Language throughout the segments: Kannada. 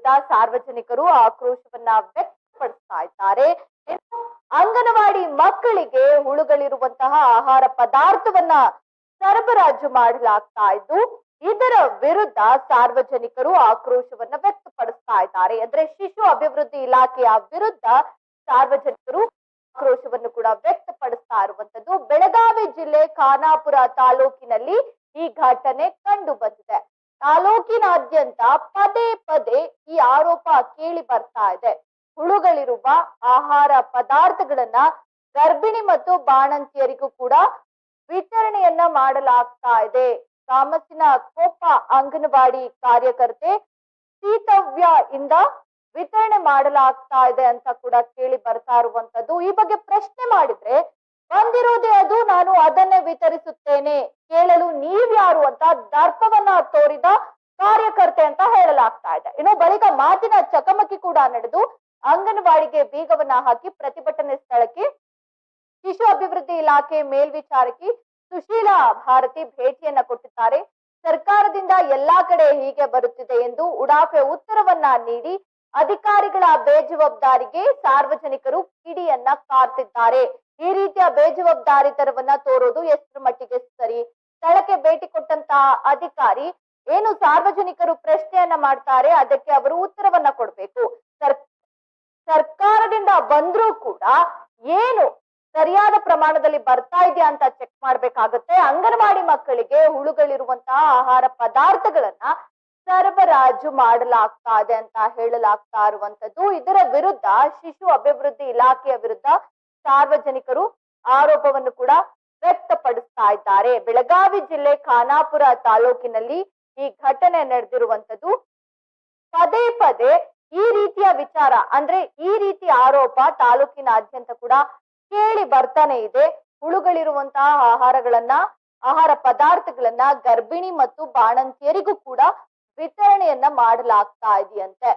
ವಿರುದ್ಧ ಸಾರ್ವಜನಿಕರು ಆಕ್ರೋಶವನ್ನ ವ್ಯಕ್ತಪಡಿಸ್ತಾ ಇದ್ದಾರೆ. ಅಂಗನವಾಡಿ ಮಕ್ಕಳಿಗೆ ಹುಳುಗಳಿರುವಂತಹ ಆಹಾರ ಪದಾರ್ಥವನ್ನ ಸರಬರಾಜು ಮಾಡಲಾಗ್ತಾ ಇದ್ದು, ಇದರ ವಿರುದ್ಧ ಸಾರ್ವಜನಿಕರು ಆಕ್ರೋಶವನ್ನ ವ್ಯಕ್ತಪಡಿಸ್ತಾ ಇದ್ದಾರೆ. ಅಂದ್ರೆ ಶಿಶು ಅಭಿವೃದ್ಧಿ ಇಲಾಖೆಯ ವಿರುದ್ಧ ಸಾರ್ವಜನಿಕರು ಆಕ್ರೋಶವನ್ನು ಕೂಡ ವ್ಯಕ್ತಪಡಿಸ್ತಾ ಇರುವಂತದ್ದು ಬೆಳಗಾವಿ ಜಿಲ್ಲೆ ಖಾನಾಪುರ ತಾಲೂಕಿನಲ್ಲಿ ಈ ಘಟನೆ ಕಂಡು ಬಂದಿದೆ. ತಾಲೂಕಿನಾದ್ಯಂತ ಪದೇ ಪದೇ ಈ ಆರೋಪ ಕೇಳಿ ಬರ್ತಾ ಇದೆ. ಹುಳುಗಳಿರುವ ಆಹಾರ ಪದಾರ್ಥಗಳನ್ನ ಗರ್ಭಿಣಿ ಮತ್ತು ಬಾಣಂತಿಯರಿಗೂ ಕೂಡ ವಿತರಣೆಯನ್ನ ಮಾಡಲಾಗ್ತಾ ಇದೆ. ಕಾಮಸಿನ ಕೋಪ ಅಂಗನವಾಡಿ ಕಾರ್ಯಕರ್ತೆ ಸೀತವ್ಯ ಇಂದ ವಿತರಣೆ ಮಾಡಲಾಗ್ತಾ ಇದೆ ಅಂತ ಕೂಡ ಕೇಳಿ ಬರ್ತಾ ಇರುವಂತದ್ದು. ಈ ಬಗ್ಗೆ ಪ್ರಶ್ನೆ ಮಾಡಿದ್ರೆ ಬಂದಿರೋದೇ ಅದು, ನಾನು ಅದನ್ನೇ ವಿತರಿಸುತ್ತೇನೆ. ಕೇಳಲು ನೀವ್ಯಾರು ಅಂತ ದರ್ಪವನ್ನ ತೋರಿದ ಕಾರ್ಯಕರ್ತೆ ಅಂತ ಹೇಳಲಾಗ್ತಾ ಇದೆ. ಇನ್ನು ಬಳಿಕ ಮಾತಿನ ಚಕಮಕಿ ಕೂಡ ನಡೆದು ಅಂಗನವಾಡಿಗೆ ಬೀಗವನ್ನ ಹಾಕಿ ಪ್ರತಿಭಟನೆ ಸ್ಥಳಕ್ಕೆ ಶಿಶು ಅಭಿವೃದ್ಧಿ ಇಲಾಖೆ ಮೇಲ್ವಿಚಾರಕಿ ಸುಶೀಲಾ ಭಾರತಿ ಭೇಟಿಯನ್ನ ಕೊಟ್ಟಿದ್ದಾರೆ. ಸರ್ಕಾರದಿಂದ ಎಲ್ಲಾ ಕಡೆ ಹೀಗೆ ಬರುತ್ತಿದೆ ಎಂದು ಉಡಾಫೆ ಉತ್ತರವನ್ನ ನೀಡಿ ಅಧಿಕಾರಿಗಳ ಬೇಜವಾಬ್ದಾರಿಗೆ ಸಾರ್ವಜನಿಕರು ಕಿಡಿಯನ್ನ ಕಾರ್ತಿದ್ದಾರೆ. ಈ ರೀತಿಯ ಬೇಜವಾಬ್ದಾರಿತನವನ್ನ ತೋರೋದು ಎಷ್ಟರ ಮಟ್ಟಿಗೆ ಸರಿ. ಸ್ಥಳಕ್ಕೆ ಭೇಟಿ ಕೊಟ್ಟಂತಹ ಅಧಿಕಾರಿ ಏನು ಸಾರ್ವಜನಿಕರು ಪ್ರಶ್ನೆಯನ್ನ ಮಾಡ್ತಾರೆ, ಅದಕ್ಕೆ ಅವರು ಉತ್ತರವನ್ನ ಕೊಡ್ಬೇಕು. ಸರ್, ಸರ್ಕಾರದಿಂದ ಬಂದ್ರೂ ಕೂಡ ಏನು ಸರಿಯಾದ ಪ್ರಮಾಣದಲ್ಲಿ ಬರ್ತಾ ಇದೆಯಾ ಅಂತ ಚೆಕ್ ಮಾಡ್ಬೇಕಾಗತ್ತೆ. ಅಂಗನವಾಡಿ ಮಕ್ಕಳಿಗೆ ಹುಳುಗಳಿರುವಂತಹ ಆಹಾರ ಪದಾರ್ಥಗಳನ್ನ ಸರಬರಾಜು ಮಾಡಲಾಗ್ತಾ ಇದೆ ಅಂತ ಹೇಳಲಾಗ್ತಾ ಇರುವಂತದ್ದು ಇದರ ವಿರುದ್ಧ ಶಿಶು ಅಭಿವೃದ್ಧಿ ಇಲಾಖೆಯ ವಿರುದ್ಧ ಸಾರ್ವಜನಿಕರು ಆರೋಪವನ್ನು ಕೂಡ ವ್ಯಕ್ತಪಡಿಸ್ತಾ ಇದ್ದಾರೆ. ಬೆಳಗಾವಿ ಜಿಲ್ಲೆ ಖಾನಾಪುರ ತಾಲೂಕಿನಲ್ಲಿ ಈ ಘಟನೆ ನಡೆದಿರುವಂತದ್ದು ಪದೇ ಪದೇ ಈ ರೀತಿಯ ವಿಚಾರ, ಅಂದ್ರೆ ಈ ರೀತಿ ಆರೋಪ ತಾಲೂಕಿನಾದ್ಯಂತ ಕೂಡ ಕೇಳಿ ಬರ್ತಾನೆ ಇದೆ. ಹುಳುಗಳಿರುವಂತಹ ಆಹಾರಗಳನ್ನ, ಆಹಾರ ಪದಾರ್ಥಗಳನ್ನ ಗರ್ಭಿಣಿ ಮತ್ತು ಬಾಣಂತಿಯರಿಗೂ ಕೂಡ ವಿತರಣೆಯನ್ನ ಮಾಡಲಾಗ್ತಾ ಇದೆಯಂತೆ.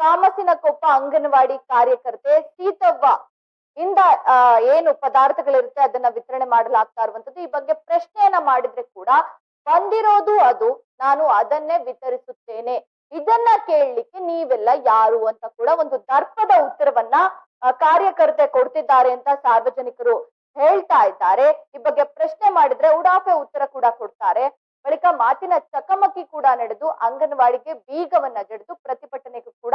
ಕಾಮಸಿನ ಕೊಪ್ಪ ಅಂಗನವಾಡಿ ಕಾರ್ಯಕರ್ತೆ ಸೀತವ್ವ ಇಂದ ಏನು ಪದಾರ್ಥಗಳಿರುತ್ತೆ ಅದನ್ನ ವಿತರಣೆ ಮಾಡಲಾಗ್ತಾ ಇರುವಂತದ್ದು ಈ ಬಗ್ಗೆ ಪ್ರಶ್ನೆಯನ್ನ ಮಾಡಿದ್ರೆ ಕೂಡ ಬಂದಿರೋದು ಅದು, ನಾನು ಅದನ್ನೇ ವಿತರಿಸುತ್ತೇನೆ. ಇದನ್ನ ಕೇಳಲಿಕ್ಕೆ ನೀವೆಲ್ಲ ಯಾರು ಅಂತ ಕೂಡ ಒಂದು ದರ್ಪದ ಉತ್ತರವನ್ನ ಕಾರ್ಯಕರ್ತೆ ಕೊಡ್ತಿದ್ದಾರೆ ಅಂತ ಸಾರ್ವಜನಿಕರು ಹೇಳ್ತಾ ಇದ್ದಾರೆ. ಈ ಬಗ್ಗೆ ಪ್ರಶ್ನೆ ಮಾಡಿದ್ರೆ ಉಡಾಫೆ ಉತ್ತರ ಕೂಡ ಕೊಡ್ತಾರೆ. ಬಳಿಕ ಮಾತಿನ ಚಕಮಕಿ ಕೂಡ ನಡೆದು ಅಂಗನವಾಡಿಗೆ ಬೀಗವನ್ನ ಜಡಿದು ಪ್ರತಿಭಟನೆಗೂ ಕೂಡ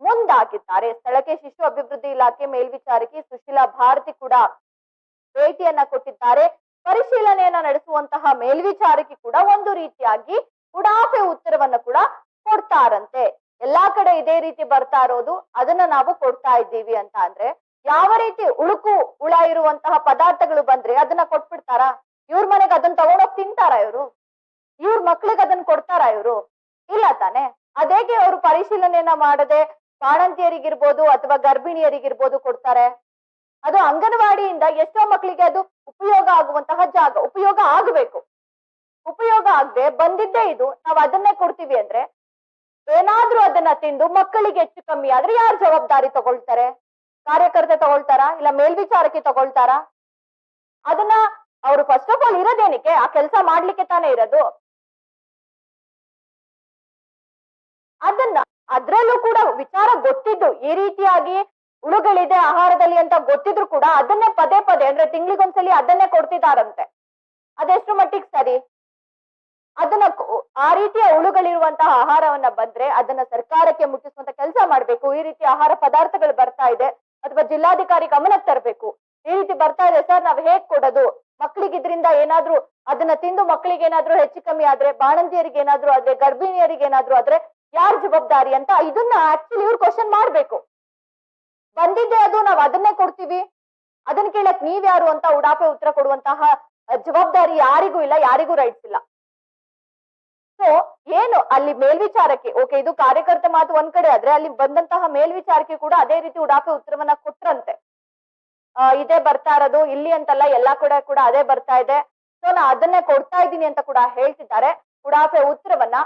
ಮುಂದಾಗಿದ್ದಾರೆ. ಸ್ಥಳಕ್ಕೆ ಶಿಶು ಅಭಿವೃದ್ಧಿ ಇಲಾಖೆ ಮೇಲ್ವಿಚಾರಕಿ ಸುಶೀಲಾ ಭಾರತಿ ಕೂಡ ಭೇಟಿಯನ್ನ ಕೊಟ್ಟಿದ್ದಾರೆ. ಪರಿಶೀಲನೆಯನ್ನ ನಡೆಸುವಂತಹ ಮೇಲ್ವಿಚಾರಕಿ ಕೂಡ ಒಂದು ರೀತಿಯಾಗಿ ಉಡಾಫೆ ಉತ್ತರವನ್ನ ಕೂಡ ಕೊಡ್ತಾರಂತೆ. ಎಲ್ಲಾ ಕಡೆ ಇದೇ ರೀತಿ ಬರ್ತಾ ಇರೋದು, ಅದನ್ನ ನಾವು ಕೊಡ್ತಾ ಇದ್ದೀವಿ ಅಂತ ಅಂದ್ರೆ ಯಾವ ರೀತಿ ಉಳುಕು ಉಳ ಇರುವಂತಹ ಪದಾರ್ಥಗಳು ಬಂದ್ರೆ ಅದನ್ನ ಕೊಟ್ಬಿಡ್ತಾರ? ಇವ್ರ ಮನೆಗೆ ಅದನ್ನ ತಗೊಂಡೋಗಿ ತಿಂತಾರ ಇವರು? ಇವ್ರ ಮಕ್ಳಿಗೆ ಅದನ್ನ ಕೊಡ್ತಾರ ಇವರು? ಇಲ್ಲ ತಾನೆ? ಅದೇಗೆ ಅವರು ಪರಿಶೀಲನೆಯನ್ನ ಮಾಡದೆ ಬಾಣಂತಿಯರಿಗಿರ್ಬೋದು ಅಥವಾ ಗರ್ಭಿಣಿಯರಿಗಿರ್ಬೋದು ಕೊಡ್ತಾರೆ. ಅದು ಅಂಗನವಾಡಿಯಿಂದ ಎಷ್ಟೋ ಮಕ್ಕಳಿಗೆ ಅದು ಉಪಯೋಗ ಆಗುವಂತಹ ಜಾಗ, ಉಪಯೋಗ ಆಗಬೇಕು. ಉಪಯೋಗ ಆಗದೆ ಬಂದಿದ್ದೇ ಇದು. ನಾವು ಅದನ್ನೇ ಕೊಡ್ತೀವಿ ಅಂದ್ರೆ ಏನಾದ್ರೂ ಅದನ್ನ ತಿಂದು ಮಕ್ಕಳಿಗೆ ಹೆಚ್ಚು ಕಮ್ಮಿ ಆದ್ರೆ ಯಾರು ಜವಾಬ್ದಾರಿ ತಗೊಳ್ತಾರೆ? ಕಾರ್ಯಕರ್ತೆ ತಗೊಳ್ತಾರಾ? ಇಲ್ಲ ಮೇಲ್ವಿಚಾರಕಿ ತಗೊಳ್ತಾರಾ? ಅದನ್ನ ಅವ್ರು ಫಸ್ಟ್ ಆಫ್ ಆಲ್ ಇರೋದೇನಕ್ಕೆ? ಆ ಕೆಲಸ ಮಾಡ್ಲಿಕ್ಕೆ ತಾನೇ ಇರೋದು. ಅದನ್ನ ಅದ್ರಲ್ಲೂ ಕೂಡ ವಿಚಾರ ಗೊತ್ತಿದ್ದು, ಈ ರೀತಿಯಾಗಿ ಹುಳುಗಳಿದೆ ಆಹಾರದಲ್ಲಿ ಅಂತ ಗೊತ್ತಿದ್ರು ಕೂಡ ಅದನ್ನೇ ಪದೇ ಪದೇ, ಅಂದ್ರೆ ತಿಂಗಳಿಗೊಂದ್ಸಲಿ ಅದನ್ನೇ ಕೊಡ್ತಿದಾರಂತೆ. ಅದೆಷ್ಟು ಮಟ್ಟಿಗೆ ಸರಿ? ಅದನ್ನ ಆ ರೀತಿಯ ಹುಳುಗಳಿರುವಂತಹ ಆಹಾರವನ್ನ ಬಂದ್ರೆ ಅದನ್ನ ಸರ್ಕಾರಕ್ಕೆ ಮುಟ್ಟಿಸುವಂತ ಕೆಲಸ ಮಾಡ್ಬೇಕು. ಈ ರೀತಿ ಆಹಾರ ಪದಾರ್ಥಗಳು ಬರ್ತಾ ಇದೆ, ಅಥವಾ ಜಿಲ್ಲಾಧಿಕಾರಿ ಗಮನಕ್ಕೆ ತರಬೇಕು. ಈ ರೀತಿ ಬರ್ತಾ ಇದೆ ಸರ್, ನಾವ್ ಹೇಗ್ ಕೊಡೋದು? ಮಕ್ಕಳಿಗೆ ಇದರಿಂದ ಏನಾದ್ರೂ ಅದನ್ನ ತಿಂದು ಮಕ್ಕಳಿಗೆ ಏನಾದ್ರೂ ಹೆಚ್ಚು ಕಮ್ಮಿ ಆದ್ರೆ ಬಾಣಂತಿಯರಿಗೆ ಏನಾದ್ರೂ ಆದ್ರೆ ಗರ್ಭಿಣಿಯರಿಗೆ ಏನಾದ್ರೂ ಆದ್ರೆ ಯಾರ್ ಜವಾಬ್ದಾರಿ ಅಂತ ಇದನ್ನ ಆಕ್ಚುಲಿ ಇವ್ರು ಕ್ವಶನ್ ಮಾಡ್ಬೇಕು. ಬಂದಿದ್ದೆ ಅದು, ನಾವ್ ಅದನ್ನೇ ಕೊಡ್ತೀವಿ. ಅದನ್ನ ಕೇಳಕ್ ನೀವ್ಯಾರು ಅಂತ ಉಡಾಪೆ ಉತ್ತರ ಕೊಡುವಂತಹ ಜವಾಬ್ದಾರಿ ಯಾರಿಗೂ ಇಲ್ಲ, ಯಾರಿಗೂ ರೈಟ್ಸ್ ಇಲ್ಲ. ಸೊ ಏನು ಅಲ್ಲಿ ಮೇಲ್ವಿಚಾರಕ್ಕೆ ಓಕೆ ಇದು ಕಾರ್ಯಕರ್ತ ಮಾತು ಒಂದ್ ಕಡೆ ಆದ್ರೆ ಅಲ್ಲಿ ಬಂದಂತಹ ಮೇಲ್ವಿಚಾರಕ್ಕೆ ಕೂಡ ಅದೇ ರೀತಿ ಉಡಾಪೆ ಉತ್ತರವನ್ನ ಕೊಟ್ರಂತೆ. ಇದೇ ಬರ್ತಾ ಇರೋದು, ಇಲ್ಲಿ ಅಂತಲ್ಲ ಎಲ್ಲಾ ಕಡೆ ಕೂಡ ಅದೇ ಬರ್ತಾ ಇದೆ. ಸೊ ನಾ ಅದನ್ನೇ ಕೊಡ್ತಾ ಇದ್ದೀನಿ ಅಂತ ಕೂಡ ಹೇಳ್ತಿದ್ದಾರೆ. ಉಡಾಫೆ ಉತ್ತರವನ್ನ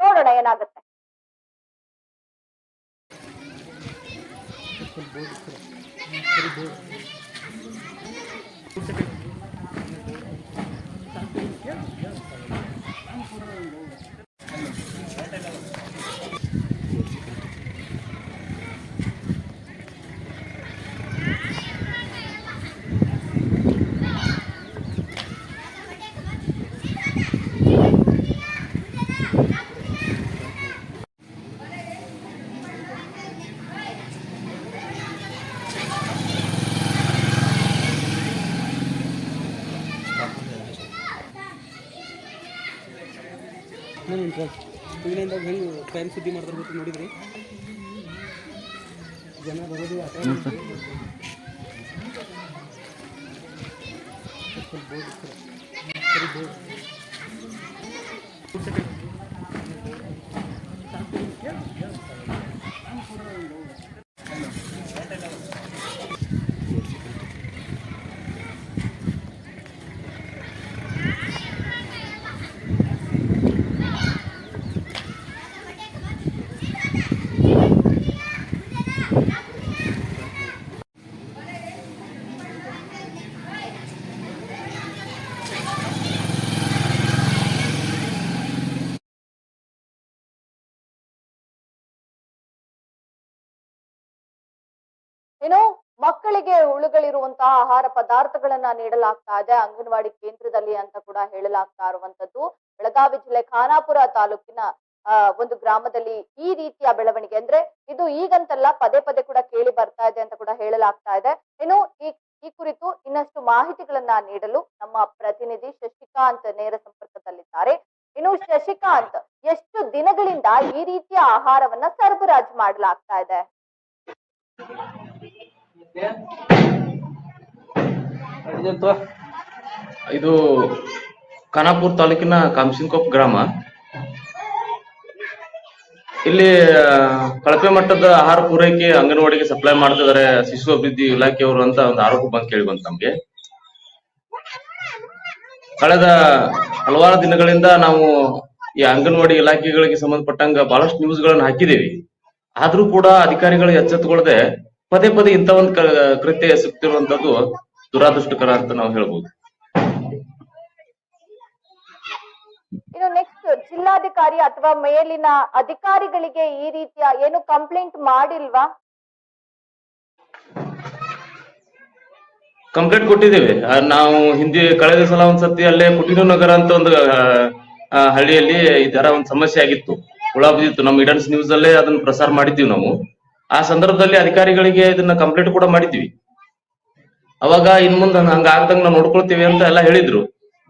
ನೋಡೋಣ ಏನಾಗುತ್ತೆ. ನಾನು ಇಂಟ್ರೆಸ್ಟ್ ಇದರಿಂದ ಹೆಂಗೆ ಟೈಮ್ ಸುದ್ದಿ ಮಾಡ್ತಾರೆ ನೋಡಿದ್ರಿ ಜನ ಬರೋದು ಆಟ ಸರಿ ಬೋರ್ಡ್ ಏನು ಮಕ್ಕಳಿಗೆ ಹುಳುಗಳಿರುವಂತಹ ಆಹಾರ ಪದಾರ್ಥಗಳನ್ನ ನೀಡಲಾಗ್ತಾ ಇದೆ. ಅಂಗನವಾಡಿ ಕೇಂದ್ರದಲ್ಲಿ ಅಂತ ಕೂಡ ಹೇಳಲಾಗ್ತಾ ಇರುವಂತದ್ದು. ಬೆಳಗಾವಿ ಜಿಲ್ಲೆ ಖಾನಾಪುರ ತಾಲೂಕಿನ ಒಂದು ಗ್ರಾಮದಲ್ಲಿ ಈ ರೀತಿಯ ಬೆಳವಣಿಗೆ ಅಂದ್ರೆ ಇದು ಈಗಂತಲ್ಲ ಪದೇ ಪದೇ ಕೂಡ ಕೇಳಿ ಬರ್ತಾ ಇದೆ ಅಂತ ಕೂಡ ಹೇಳಲಾಗ್ತಾ ಇದೆ. ಇನ್ನು ಈ ಈ ಕುರಿತು ಇನ್ನಷ್ಟು ಮಾಹಿತಿಗಳನ್ನ ನೀಡಲು ನಮ್ಮ ಪ್ರತಿನಿಧಿ ಶಶಿಕಾಂತ್ ನೇರ ಸಂಪರ್ಕದಲ್ಲಿದ್ದಾರೆ. ಇನ್ನು ಶಶಿಕಾಂತ್ ಎಷ್ಟು ದಿನಗಳಿಂದ ಈ ರೀತಿಯ ಆಹಾರವನ್ನ ಸರಬರಾಜು ಮಾಡಲಾಗ್ತಾ ಇದೆ? ಇದು ಖಾನಾಪುರ ತಾಲೂಕಿನ ಕಾಮಸಿಂಕೊಪ್ ಗ್ರಾಮ. ಇಲ್ಲಿ ಕಳಪೆ ಮಟ್ಟದ ಆಹಾರ ಪೂರೈಕೆ ಅಂಗನವಾಡಿಗೆ ಸಪ್ಲೈ ಮಾಡ್ತಿದ್ದಾರೆ ಶಿಶು ಅಭಿವೃದ್ಧಿ ಇಲಾಖೆಯವರು ಅಂತ ಒಂದು ಆರೋಪ ಬಂದ್ ಕೇಳಿ ಬಂತು ನಮ್ಗೆ. ಕಳೆದ ಹಲವಾರು ದಿನಗಳಿಂದ ನಾವು ಈ ಅಂಗನವಾಡಿ ಇಲಾಖೆಗಳಿಗೆ ಸಂಬಂಧಪಟ್ಟಂಗ ಬಹಳಷ್ಟು ನ್ಯೂಸ್ ಗಳನ್ನ ಹಾಕಿದೀವಿ ಆದ್ರೂ ಕೂಡ ಅಧಿಕಾರಿಗಳು ಎಚ್ಚೆತ್ತುಕೊಳ್ಳದೆ ಪದೇ ಪದೇ ಇಂಥ ಒಂದು ಕೃತ್ಯ ಸಿಗ್ತಿರುವಂತದ್ದು ದುರಾದೃಷ್ಟಕರ ಅಂತ ನಾವು ಹೇಳ್ಬೋದು. ಇನ್ನು ನೆಕ್ಸ್ಟ್ ಜಿಲ್ಲಾಧಿಕಾರಿ ಅಥವಾ ಮೇಲಿನ ಅಧಿಕಾರಿಗಳಿಗೆ ಈ ರೀತಿಯ ಏನು ಕಂಪ್ಲೇಂಟ್ ಮಾಡಿಲ್ವಾ? ಕಂಪ್ಲೇಂಟ್ ಕೊಟ್ಟಿದ್ದೇವೆ. ನಾವು ಹಿಂದೆ ಕಳೆದ ಸಲ ಒಂದ್ಸತಿ ಅಲ್ಲೇ ಕುಟೀರು ನಗರ ಅಂತ ಒಂದು ಹಳ್ಳಿಯಲ್ಲಿ ಈ ತರ ಒಂದು ಸಮಸ್ಯೆ ಆಗಿತ್ತು. ಹುಳ ಬಿದ್ದಿತ್ತು ನಮ್ಮ ಇಡನ್ಸ್ ನ್ಯೂಸ್ ಅಲ್ಲೇ ಅದನ್ನ ಪ್ರಸಾರ ಮಾಡಿದ್ದೀವಿ ನಾವು. ಆ ಸಂದರ್ಭದಲ್ಲಿ ಅಧಿಕಾರಿಗಳಿಗೆ ಇದನ್ನ ಕಂಪ್ಲೇಂಟ್ ಕೂಡ ಮಾಡಿದ್ವಿ. ಅವಾಗ ಇನ್ ಮುಂದೆ ಹಂಗ ಆಗ್ದಂಗ ನಾವು ನೋಡ್ಕೊಳ್ತೀವಿ ಅಂತ ಎಲ್ಲ ಹೇಳಿದ್ರು.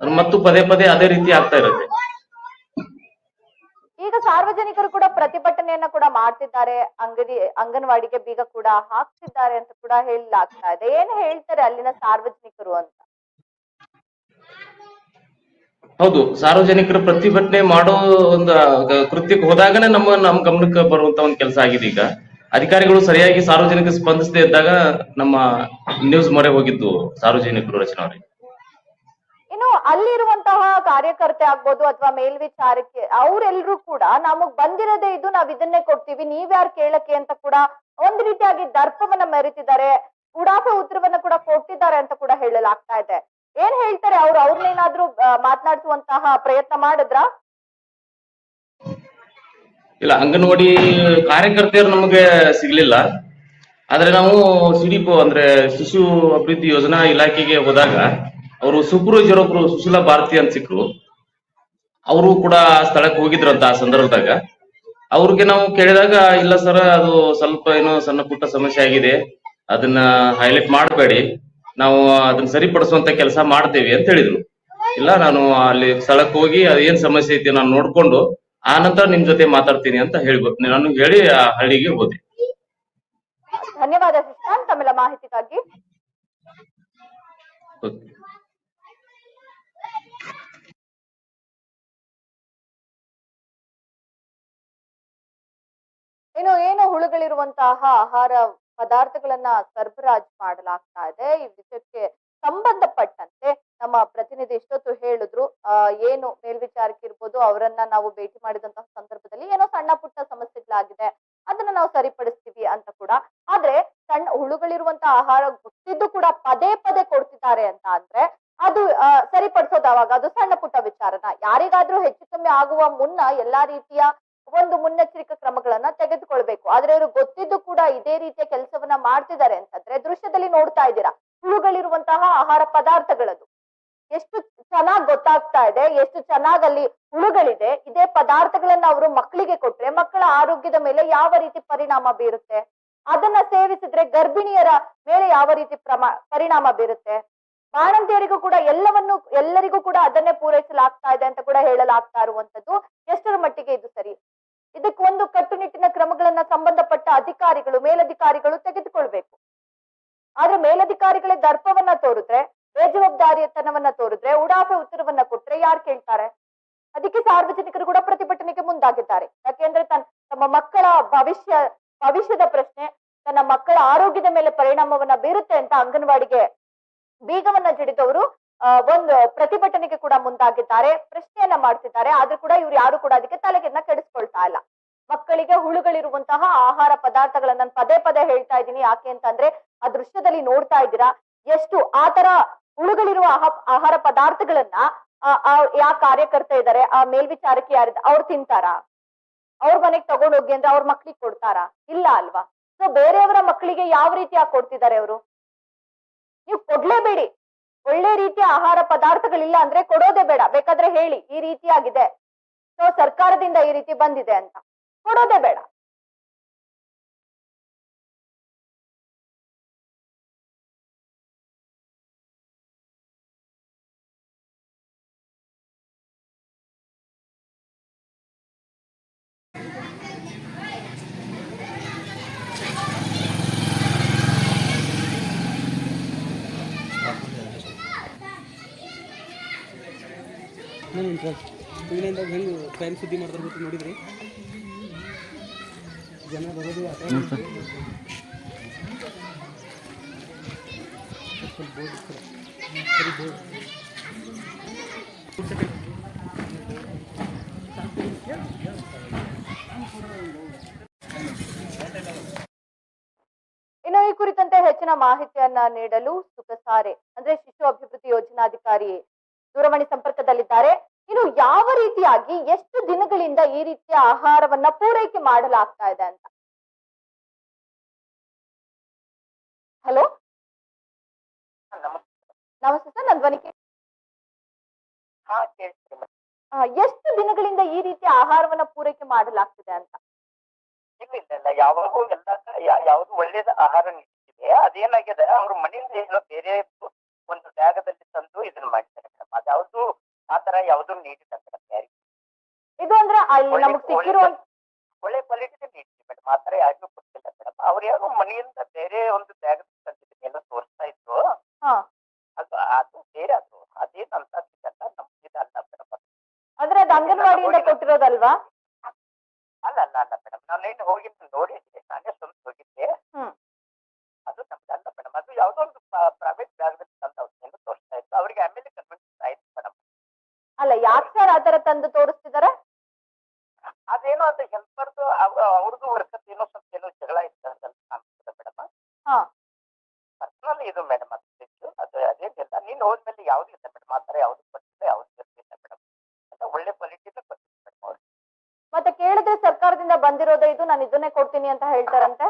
ಮತ್ತು ಪದೇ ಪದೇ ಅದೇ ರೀತಿ ಆಗ್ತಾ ಇರುತ್ತೆ. ಈಗ ಸಾರ್ವಜನಿಕರು ಕೂಡ ಪ್ರತಿಭಟನೆಯನ್ನ ಕೂಡ ಮಾಡ್ತಿದ್ದಾರೆ. ಅಂಗಡಿ ಅಂಗನವಾಡಿಗೆ ಬೀಗ ಕೂಡ ಹಾಕ್ತಿದ್ದಾರೆ ಅಂತ ಕೂಡ ಹೇಳಲಾಗ್ತಾ ಇದೆ. ಏನ್ ಹೇಳ್ತಾರೆ ಅಲ್ಲಿನ ಸಾರ್ವಜನಿಕರು ಅಂತ? ಹೌದು ಸಾರ್ವಜನಿಕರು ಪ್ರತಿಭಟನೆ ಮಾಡೋ ಒಂದು ಕೃತ್ಯಕ್ಕೆ ಹೋದಾಗನೇ ನಮ್ಮ ನಮ್ಮ ಗಮನಕ್ಕೆ ಬರುವಂತ ಒಂದು ಕೆಲಸ ಆಗಿದೆ ಈಗ. ಅಧಿಕಾರಿಗಳು ಸರಿಯಾಗಿ ಸಾರ್ವಜನಿಕ ಸ್ಪಂದಿಸದೇ ಇದ್ದಾಗ ನಮ್ಮ ನ್ಯೂಸ್ ಮೊರೆ ಹೋಗಿದ್ದು ಸಾರ್ವಜನಿಕರು ರಚನಾ ಇನ್ನು ಅಲ್ಲಿರುವಂತಹ ಕಾರ್ಯಕರ್ತೆ ಆಗ್ಬೋದು ಅಥವಾ ಮೇಲ್ವಿಚಾರಕ್ಕೆ ಅವರೆಲ್ಲರೂ ಕೂಡ ನಮಗ್ ಬಂದಿರೋದೇ ಇದು, ನಾವ್ ಇದನ್ನೇ ಕೊಡ್ತೀವಿ ನೀವ್ಯಾರು ಕೇಳಕ್ಕೆ ಅಂತ ಕೂಡ ಒಂದ್ ರೀತಿಯಾಗಿ ದರ್ಪವನ್ನ ಮೆರಿತಿದ್ದಾರೆ, ಉಡಾಫೆ ಉತ್ತರವನ್ನ ಕೂಡ ಕೊಟ್ಟಿದ್ದಾರೆ ಅಂತ ಕೂಡ ಹೇಳಲಾಗ್ತಾ ಇದೆ. ಏನ್ ಹೇಳ್ತಾರೆ ಅವ್ರು? ಅವ್ರನ್ನೇನಾದ್ರೂ ಮಾತನಾಡಿಸುವಂತಹ ಪ್ರಯತ್ನ ಮಾಡಿದ್ರ? ಇಲ್ಲ, ಅಂಗನವಾಡಿ ಕಾರ್ಯಕರ್ತೆಯರು ನಮಗೆ ಸಿಗ್ಲಿಲ್ಲ. ಆದ್ರೆ ನಾವು ಸಿಡಿಪೋ ಅಂದ್ರೆ ಶಿಶು ಅಭಿವೃದ್ಧಿ ಯೋಜನಾ ಇಲಾಖೆಗೆ ಹೋದಾಗ ಅವರು ಸೂಪರ್ವೈಸರ್ ಒಬ್ರು ಸುಶೀಲಾ ಭಾರತಿ ಅಂತ ಸಿಕ್ರು. ಅವರು ಕೂಡ ಸ್ಥಳಕ್ಕೆ ಹೋಗಿದ್ರಂತ ಆ ಸಂದರ್ಭದಾಗ. ಅವ್ರಿಗೆ ನಾವು ಕೇಳಿದಾಗ, ಇಲ್ಲ ಸರ್, ಅದು ಸ್ವಲ್ಪ ಏನೋ ಸಣ್ಣ ಪುಟ್ಟ ಸಮಸ್ಯೆ ಆಗಿದೆ. ಅದನ್ನ ಹೈಲೈಟ್ ಮಾಡಬೇಡಿ. ನಾವು ಅದನ್ನ ಸರಿಪಡಿಸುವಂತ ಕೆಲಸ ಮಾಡ್ತೇವೆ ಅಂತ ಹೇಳಿದ್ರು. ಇಲ್ಲ, ನಾನು ಅಲ್ಲಿ ಸ್ಥಳಕ್ಕೆ ಹೋಗಿ ಅದೇನ್ ಸಮಸ್ಯೆ ಐತಿ ನಾನು ನೋಡ್ಕೊಂಡು ಆ ನಂತರ ನಿಮ್ ಜೊತೆ ಮಾತಾಡ್ತೀನಿ ಅಂತ ಹೇಳಿ ನಾನು ಹೇಳಿ ಆ ಹಳ್ಳಿಗೆ ಹೋದೆ. ಧನ್ಯವಾದ ತಮ್ಮೆಲ್ಲ ಮಾಹಿತಿಗಾಗಿ. ಇನ್ನು ಏನು ಹುಳುಗಳಿರುವಂತಹ ಆಹಾರ ಪದಾರ್ಥಗಳನ್ನ ಸರಬರಾಜು ಮಾಡಲಾಗ್ತಾ ಇದೆ. ಈ ವಿಷಯಕ್ಕೆ ಸಂಬಂಧಪಟ್ಟಂತೆ ನಮ್ಮ ಪ್ರತಿನಿಧಿ ಇಷ್ಟೊತ್ತು ಹೇಳಿದ್ರು ಏನು ಮೇಲ್ವಿಚಾರಕ್ಕೆ ಇರ್ಬೋದು ಅವರನ್ನ ನಾವು ಭೇಟಿ ಮಾಡಿದಂತಹ ಸಂದರ್ಭದಲ್ಲಿ ಏನೋ ಸಣ್ಣ ಪುಟ್ಟ ಸಮಸ್ಯೆಗಳಾಗಿದೆ, ಅದನ್ನ ನಾವು ಸರಿಪಡಿಸ್ತೀವಿ ಅಂತ ಕೂಡ. ಆದ್ರೆ ಸಣ್ಣ ಹುಳುಗಳಿರುವಂತಹ ಆಹಾರ ಗೊತ್ತಿದ್ದು ಕೂಡ ಪದೇ ಪದೇ ಕೊಡ್ತಿದ್ದಾರೆ ಅಂತ ಅಂದ್ರೆ ಅದು ಸರಿಪಡಿಸೋದು ಅವಾಗ ಅದು ಸಣ್ಣ ಪುಟ್ಟ ವಿಚಾರನ. ಯಾರಿಗಾದ್ರೂ ಹೆಚ್ಚು ಕಮ್ಮಿ ಆಗುವ ಮುನ್ನ ಎಲ್ಲಾ ರೀತಿಯ ಒಂದು ಮುನ್ನೆಚ್ಚರಿಕೆ ಕ್ರಮಗಳನ್ನ ತೆಗೆದುಕೊಳ್ಬೇಕು. ಆದ್ರೆ ಅವರು ಗೊತ್ತಿದ್ದು ಕೂಡ ಇದೇ ರೀತಿಯ ಕೆಲಸವನ್ನ ಮಾಡ್ತಿದ್ದಾರೆ ಅಂತಂದ್ರೆ ದೃಶ್ಯದಲ್ಲಿ ನೋಡ್ತಾ ಇದ್ದೀರಾ. ಹುಳುಗಳಿರುವಂತಹ ಆಹಾರ ಪದಾರ್ಥಗಳದು. ಎಷ್ಟು ಚೆನ್ನಾಗ್ ಗೊತ್ತಾಗ್ತಾ ಇದೆ, ಎಷ್ಟು ಚೆನ್ನಾಗ್ ಅಲ್ಲಿ ಹುಳುಗಳಿದೆ, ಇದೇ ಪದಾರ್ಥಗಳನ್ನ ಅವರು ಮಕ್ಕಳಿಗೆ ಕೊಟ್ರೆ ಮಕ್ಕಳ ಆರೋಗ್ಯದ ಮೇಲೆ ಯಾವ ರೀತಿ ಪರಿಣಾಮ ಬೀರುತ್ತೆ? ಅದನ್ನ ಸೇವಿಸಿದ್ರೆ ಗರ್ಭಿಣಿಯರ ಮೇಲೆ ಯಾವ ರೀತಿ ಪ್ರಮಾ, ಪರಿಣಾಮ ಬೀರುತ್ತೆ? ಬಾಣಂತಿಯರಿಗೂ ಕೂಡ ಎಲ್ಲವನ್ನು, ಎಲ್ಲರಿಗೂ ಕೂಡ ಅದನ್ನೇ ಪೂರೈಸಲಾಗ್ತಾ ಇದೆ ಅಂತ ಕೂಡ ಹೇಳಲಾಗ್ತಾ ಇರುವಂತದ್ದು ಎಷ್ಟರ ಮಟ್ಟಿಗೆ ಇದು ಸರಿ? ಇದಕ್ಕೊಂದು ಕಟ್ಟುನಿಟ್ಟಿನ ಕ್ರಮಗಳನ್ನ ಸಂಬಂಧಪಟ್ಟ ಅಧಿಕಾರಿಗಳು, ಮೇಲಧಿಕಾರಿಗಳು ತೆಗೆದುಕೊಳ್ಬೇಕು. ಆದ್ರೆ ಮೇಲಧಿಕಾರಿಗಳೇ ದರ್ಪವನ್ನ ತೋರಿದ್ರೆ ಬೇಜವಾಬ್ದಾರಿತನವನ್ನ ತೋರಿದ್ರೆ, ಉಡಾಫೆ ಉತ್ತರವನ್ನ ಕೊಟ್ರೆ ಯಾರು ಕೇಳ್ತಾರೆ? ಅದಕ್ಕೆ ಸಾರ್ವಜನಿಕರು ಕೂಡ ಪ್ರತಿಭಟನೆಗೆ ಮುಂದಾಗಿದ್ದಾರೆ. ಯಾಕೆಂದ್ರೆ ತನ್ನ ತಮ್ಮ ಮಕ್ಕಳ ಭವಿಷ್ಯ, ಭವಿಷ್ಯದ ಪ್ರಶ್ನೆ, ತನ್ನ ಮಕ್ಕಳ ಆರೋಗ್ಯದ ಮೇಲೆ ಪರಿಣಾಮವನ್ನ ಬೀರುತ್ತೆ ಅಂತ ಅಂಗನವಾಡಿಗೆ ಬೀಗವನ್ನ ಜಡಿದವರು ಒಂದು ಪ್ರತಿಭಟನೆಗೆ ಕೂಡ ಮುಂದಾಗಿದ್ದಾರೆ, ಪ್ರಶ್ನೆಯನ್ನ ಮಾಡ್ತಿದ್ದಾರೆ, ಆದ್ರೂ ಕೂಡ ಇವ್ರು ಯಾರು ಕೂಡ ಅದಕ್ಕೆ ತಲೆಗೆನ್ನ ಕೆಡಿಸ್ಕೊಳ್ತಾ ಇಲ್ಲ. ಮಕ್ಕಳಿಗೆ ಹುಳುಗಳಿರುವಂತಹ ಆಹಾರ ಪದಾರ್ಥಗಳನ್ನ ನಾನು ಪದೇ ಪದೇ ಹೇಳ್ತಾ ಇದ್ದೀನಿ. ಯಾಕೆ ಅಂತಂದ್ರೆ, ಆ ದೃಶ್ಯದಲ್ಲಿ ನೋಡ್ತಾ ಇದ್ದೀರಾ, ಎಷ್ಟು ಆ ಆಹ- ಆಹಾರ ಪದಾರ್ಥಗಳನ್ನ, ಆ- ಆ, ಯಾ ಕಾರ್ಯಕರ್ತ ಇದ್ದಾರೆ ಆ ಮೇಲ್ವಿಚಾರಕಿ ಯಾರಿದ, ಅವ್ರು ತಿಂತಾರಾ? ಅವ್ರ ಮನೆಗ್ ತಗೊಂಡೋಗಿ ಅಂದ್ರೆ ಅವ್ರ ಮಕ್ಳಿಗೆ ಕೊಡ್ತಾರಾ? ಇಲ್ಲ ಅಲ್ವಾ? ಸೊ ಬೇರೆಯವರ ಮಕ್ಕಳಿಗೆ ಯಾವ ರೀತಿಯಾಗಿ ಕೊಡ್ತಿದ್ದಾರೆ ಅವರು? ನೀವು ಕೊಡ್ಲೇಬೇಡಿ. ಒಳ್ಳೆ ರೀತಿಯ ಆಹಾರ ಪದಾರ್ಥಗಳಿಲ್ಲ ಅಂದ್ರೆ ಕೊಡೋದೇ ಬೇಡ. ಬೇಕಾದ್ರೆ ಹೇಳಿ, ಈ ರೀತಿಯಾಗಿದೆ ಸೊ ಸರ್ಕಾರದಿಂದ ಈ ರೀತಿ ಬಂದಿದೆ ಅಂತ. ಕೊಡೋದೇ ಬೇಡ ನಾನು ಸರ್ ಹೆಂಗೆ ಟೈಮ್ ಸುದ್ದಿ ಗೊತ್ತು ನೋಡಿದ್ರಿ? ಜನ ಬರೋದು ಇನ್ನು ಈ ಕುರಿತಂತೆ ಹೆಚ್ಚಿನ ಮಾಹಿತಿಯನ್ನ ನೀಡಲು ಸುಖಸಾರೆ ಅಂದ್ರೆ ಶಿಶು ಅಭಿವೃದ್ಧಿ ಯೋಜನಾಧಿಕಾರಿ ದೂರವಾಣಿ ಸಂಪರ್ಕದಲ್ಲಿದ್ದಾರೆ. ಇನ್ನು ಯಾವ ರೀತಿಯಾಗಿ ಎಷ್ಟು ದಿನಗಳಿಂದ ಈ ರೀತಿಯ ಆಹಾರವನ್ನ ಪೂರೈಕೆ ಮಾಡಲಾಗ್ತಾ ಇದೆ ಅಂತ? ಹಲೋ? ನಮಸ್ತೆ ಸರ್ ನನ್ ಧ್ವನಿ ಎಷ್ಟು ದಿನಗಳಿಂದ ಈ ರೀತಿಯ ಆಹಾರವನ್ನ ಪೂರೈಕೆ ಮಾಡಲಾಗ್ತಿದೆ ಅಂತ? ಇಲ್ಲ ಯಾವಾಗೂ ಎಲ್ಲ ಯಾವ್ದು ಒಳ್ಳೇದ ಆಹಾರ ನೀಡ್ತಿದೆ ಅದೇನಾಗಿದೆ ಅವ್ರ ಮನೆಯಿಂದ ಏನೋ ಬೇರೆ ಒಂದು ಜಾಗದಲ್ಲಿ ತಂದು ಇದನ್ನ ಮಾಡ್ತಾರೆ ಮೇಡಮ್ ಅದ್ಯಾವ್ದು ಆ ತರ ಯಾವ್ದು ನೀಡಿಲ್ಲ ಮೇಡಮ್ ಯಾರಿಗೂ ಇದು ಅಂದ್ರೆ ಅಲ್ಲಿ ಒಳ್ಳೆ- ನಮಗ್ ಸಿಕ್ಕಿರೋ ಒಳ್ಳೆ ಕ್ವಾಲಿಟಿ ನೀಡಿದ್ವಿ ಮೇಡಮ್ ಯಾಕೆ ತರ ಯಾರಿಗೂ ಕೊಟ್ಟಿಲ್ಲ ಮೇಡಮ್ ಅವ್ರು ಯಾರು ಮನೆಯಿಂದ ಬೇರೆ ಒಂದು ಬ್ಯಾಗ್ ತಂದಿದ್ದೀನಿ ಎಲ್ಲ ತೋರಿಸ್ತಾ ಇದ್ರು. ಅದು ಅದು ಬೇರೆ ಅದು ಅದೇ ಅಂತ ನಮ್ದಿದಲ್ಲ ಮೇಡಮ್ ಅಂದ್ರೆ ಅದು ಅಂಗನವಾಡಿಯಿಂದ ಕೊಟ್ಟಿರೋದಲ್ವಾ ಅಲ್ಲ ಅಲ್ಲ ಅಲ್ಲ ಮೇಡಮ್ ನಾನು ಏನು ಹೋಗಿ ನೋಡಿದ್ದೆ ನಾನೇ ಸ್ವಂತ ಹೋಗಿದ್ದೆ ಹ್ಮ್. ಅದು ನಮ್ದಲ್ಲ ಮೇಡಮ್ ಅದು ಯಾವುದೋ ಒಂದು ಪ್ರೈವೇಟ್ ಜಾಗದಲ್ಲಿ ತಂದು ಅವ್ರು ತೋರಿಸ್ತಾ ಇತ್ತು ಅವರಿಗೆ ಆಮೇಲೆ ಕನ್ವಿನ್ಸ್ ಆಯ್ತು ಮೇಡಮ್ ಅಲ್ಲ ಯಾಕೆ ಸರ್ ಆತರ ತಂದು ತೋರಿಸ್ತಿದ್ದಾರೆ ಅದೇನೋ ಅದು ಹೆಲ್ಪರ್ದು ಅವ್ರದ್ದು ವರ್ಕರ್ದು ಏನೋ ಸ್ವಲ್ಪ ಏನೋ ಜಗಳ ಇತ್ತು ಅಂತ ಕಾಣಿಸ್ತದೆ ಮೇಡಮ್ ಹಾ. ಪರ್ಸನಲ್ ಇದು ಮೇಡಮ್ ಅದು ಇತ್ತು. ಅದು ಅದೇನಿಲ್ಲ ನೀನು ಹೋದ್ಮೇಲೆ ಯಾವ್ದು ಇಲ್ಲ ಮೇಡಮ್ ಆ ಥರ ಯಾವ್ದು ಕೊಟ್ಟಿಲ್ಲ ಯಾವ್ದು ಇರ್ಲಿಲ್ಲ ಮೇಡಮ್ ಎಲ್ಲ ಒಳ್ಳೆ ಕ್ವಾಲಿಟಿನ ಕೊಟ್ಟಿಲ್ಲ ಮೇಡಮ್ ಅವ್ರು ಮತ್ತೆ ಕೇಳಿದ್ರೆ ಸರ್ಕಾರದಿಂದ ಬಂದಿರೋದೇ ಇದು ಇದನ್ನೇ ಕೊಡ್ತೀನಿ ಅಂತ ಹೇಳ್ತಾರಂತೆ?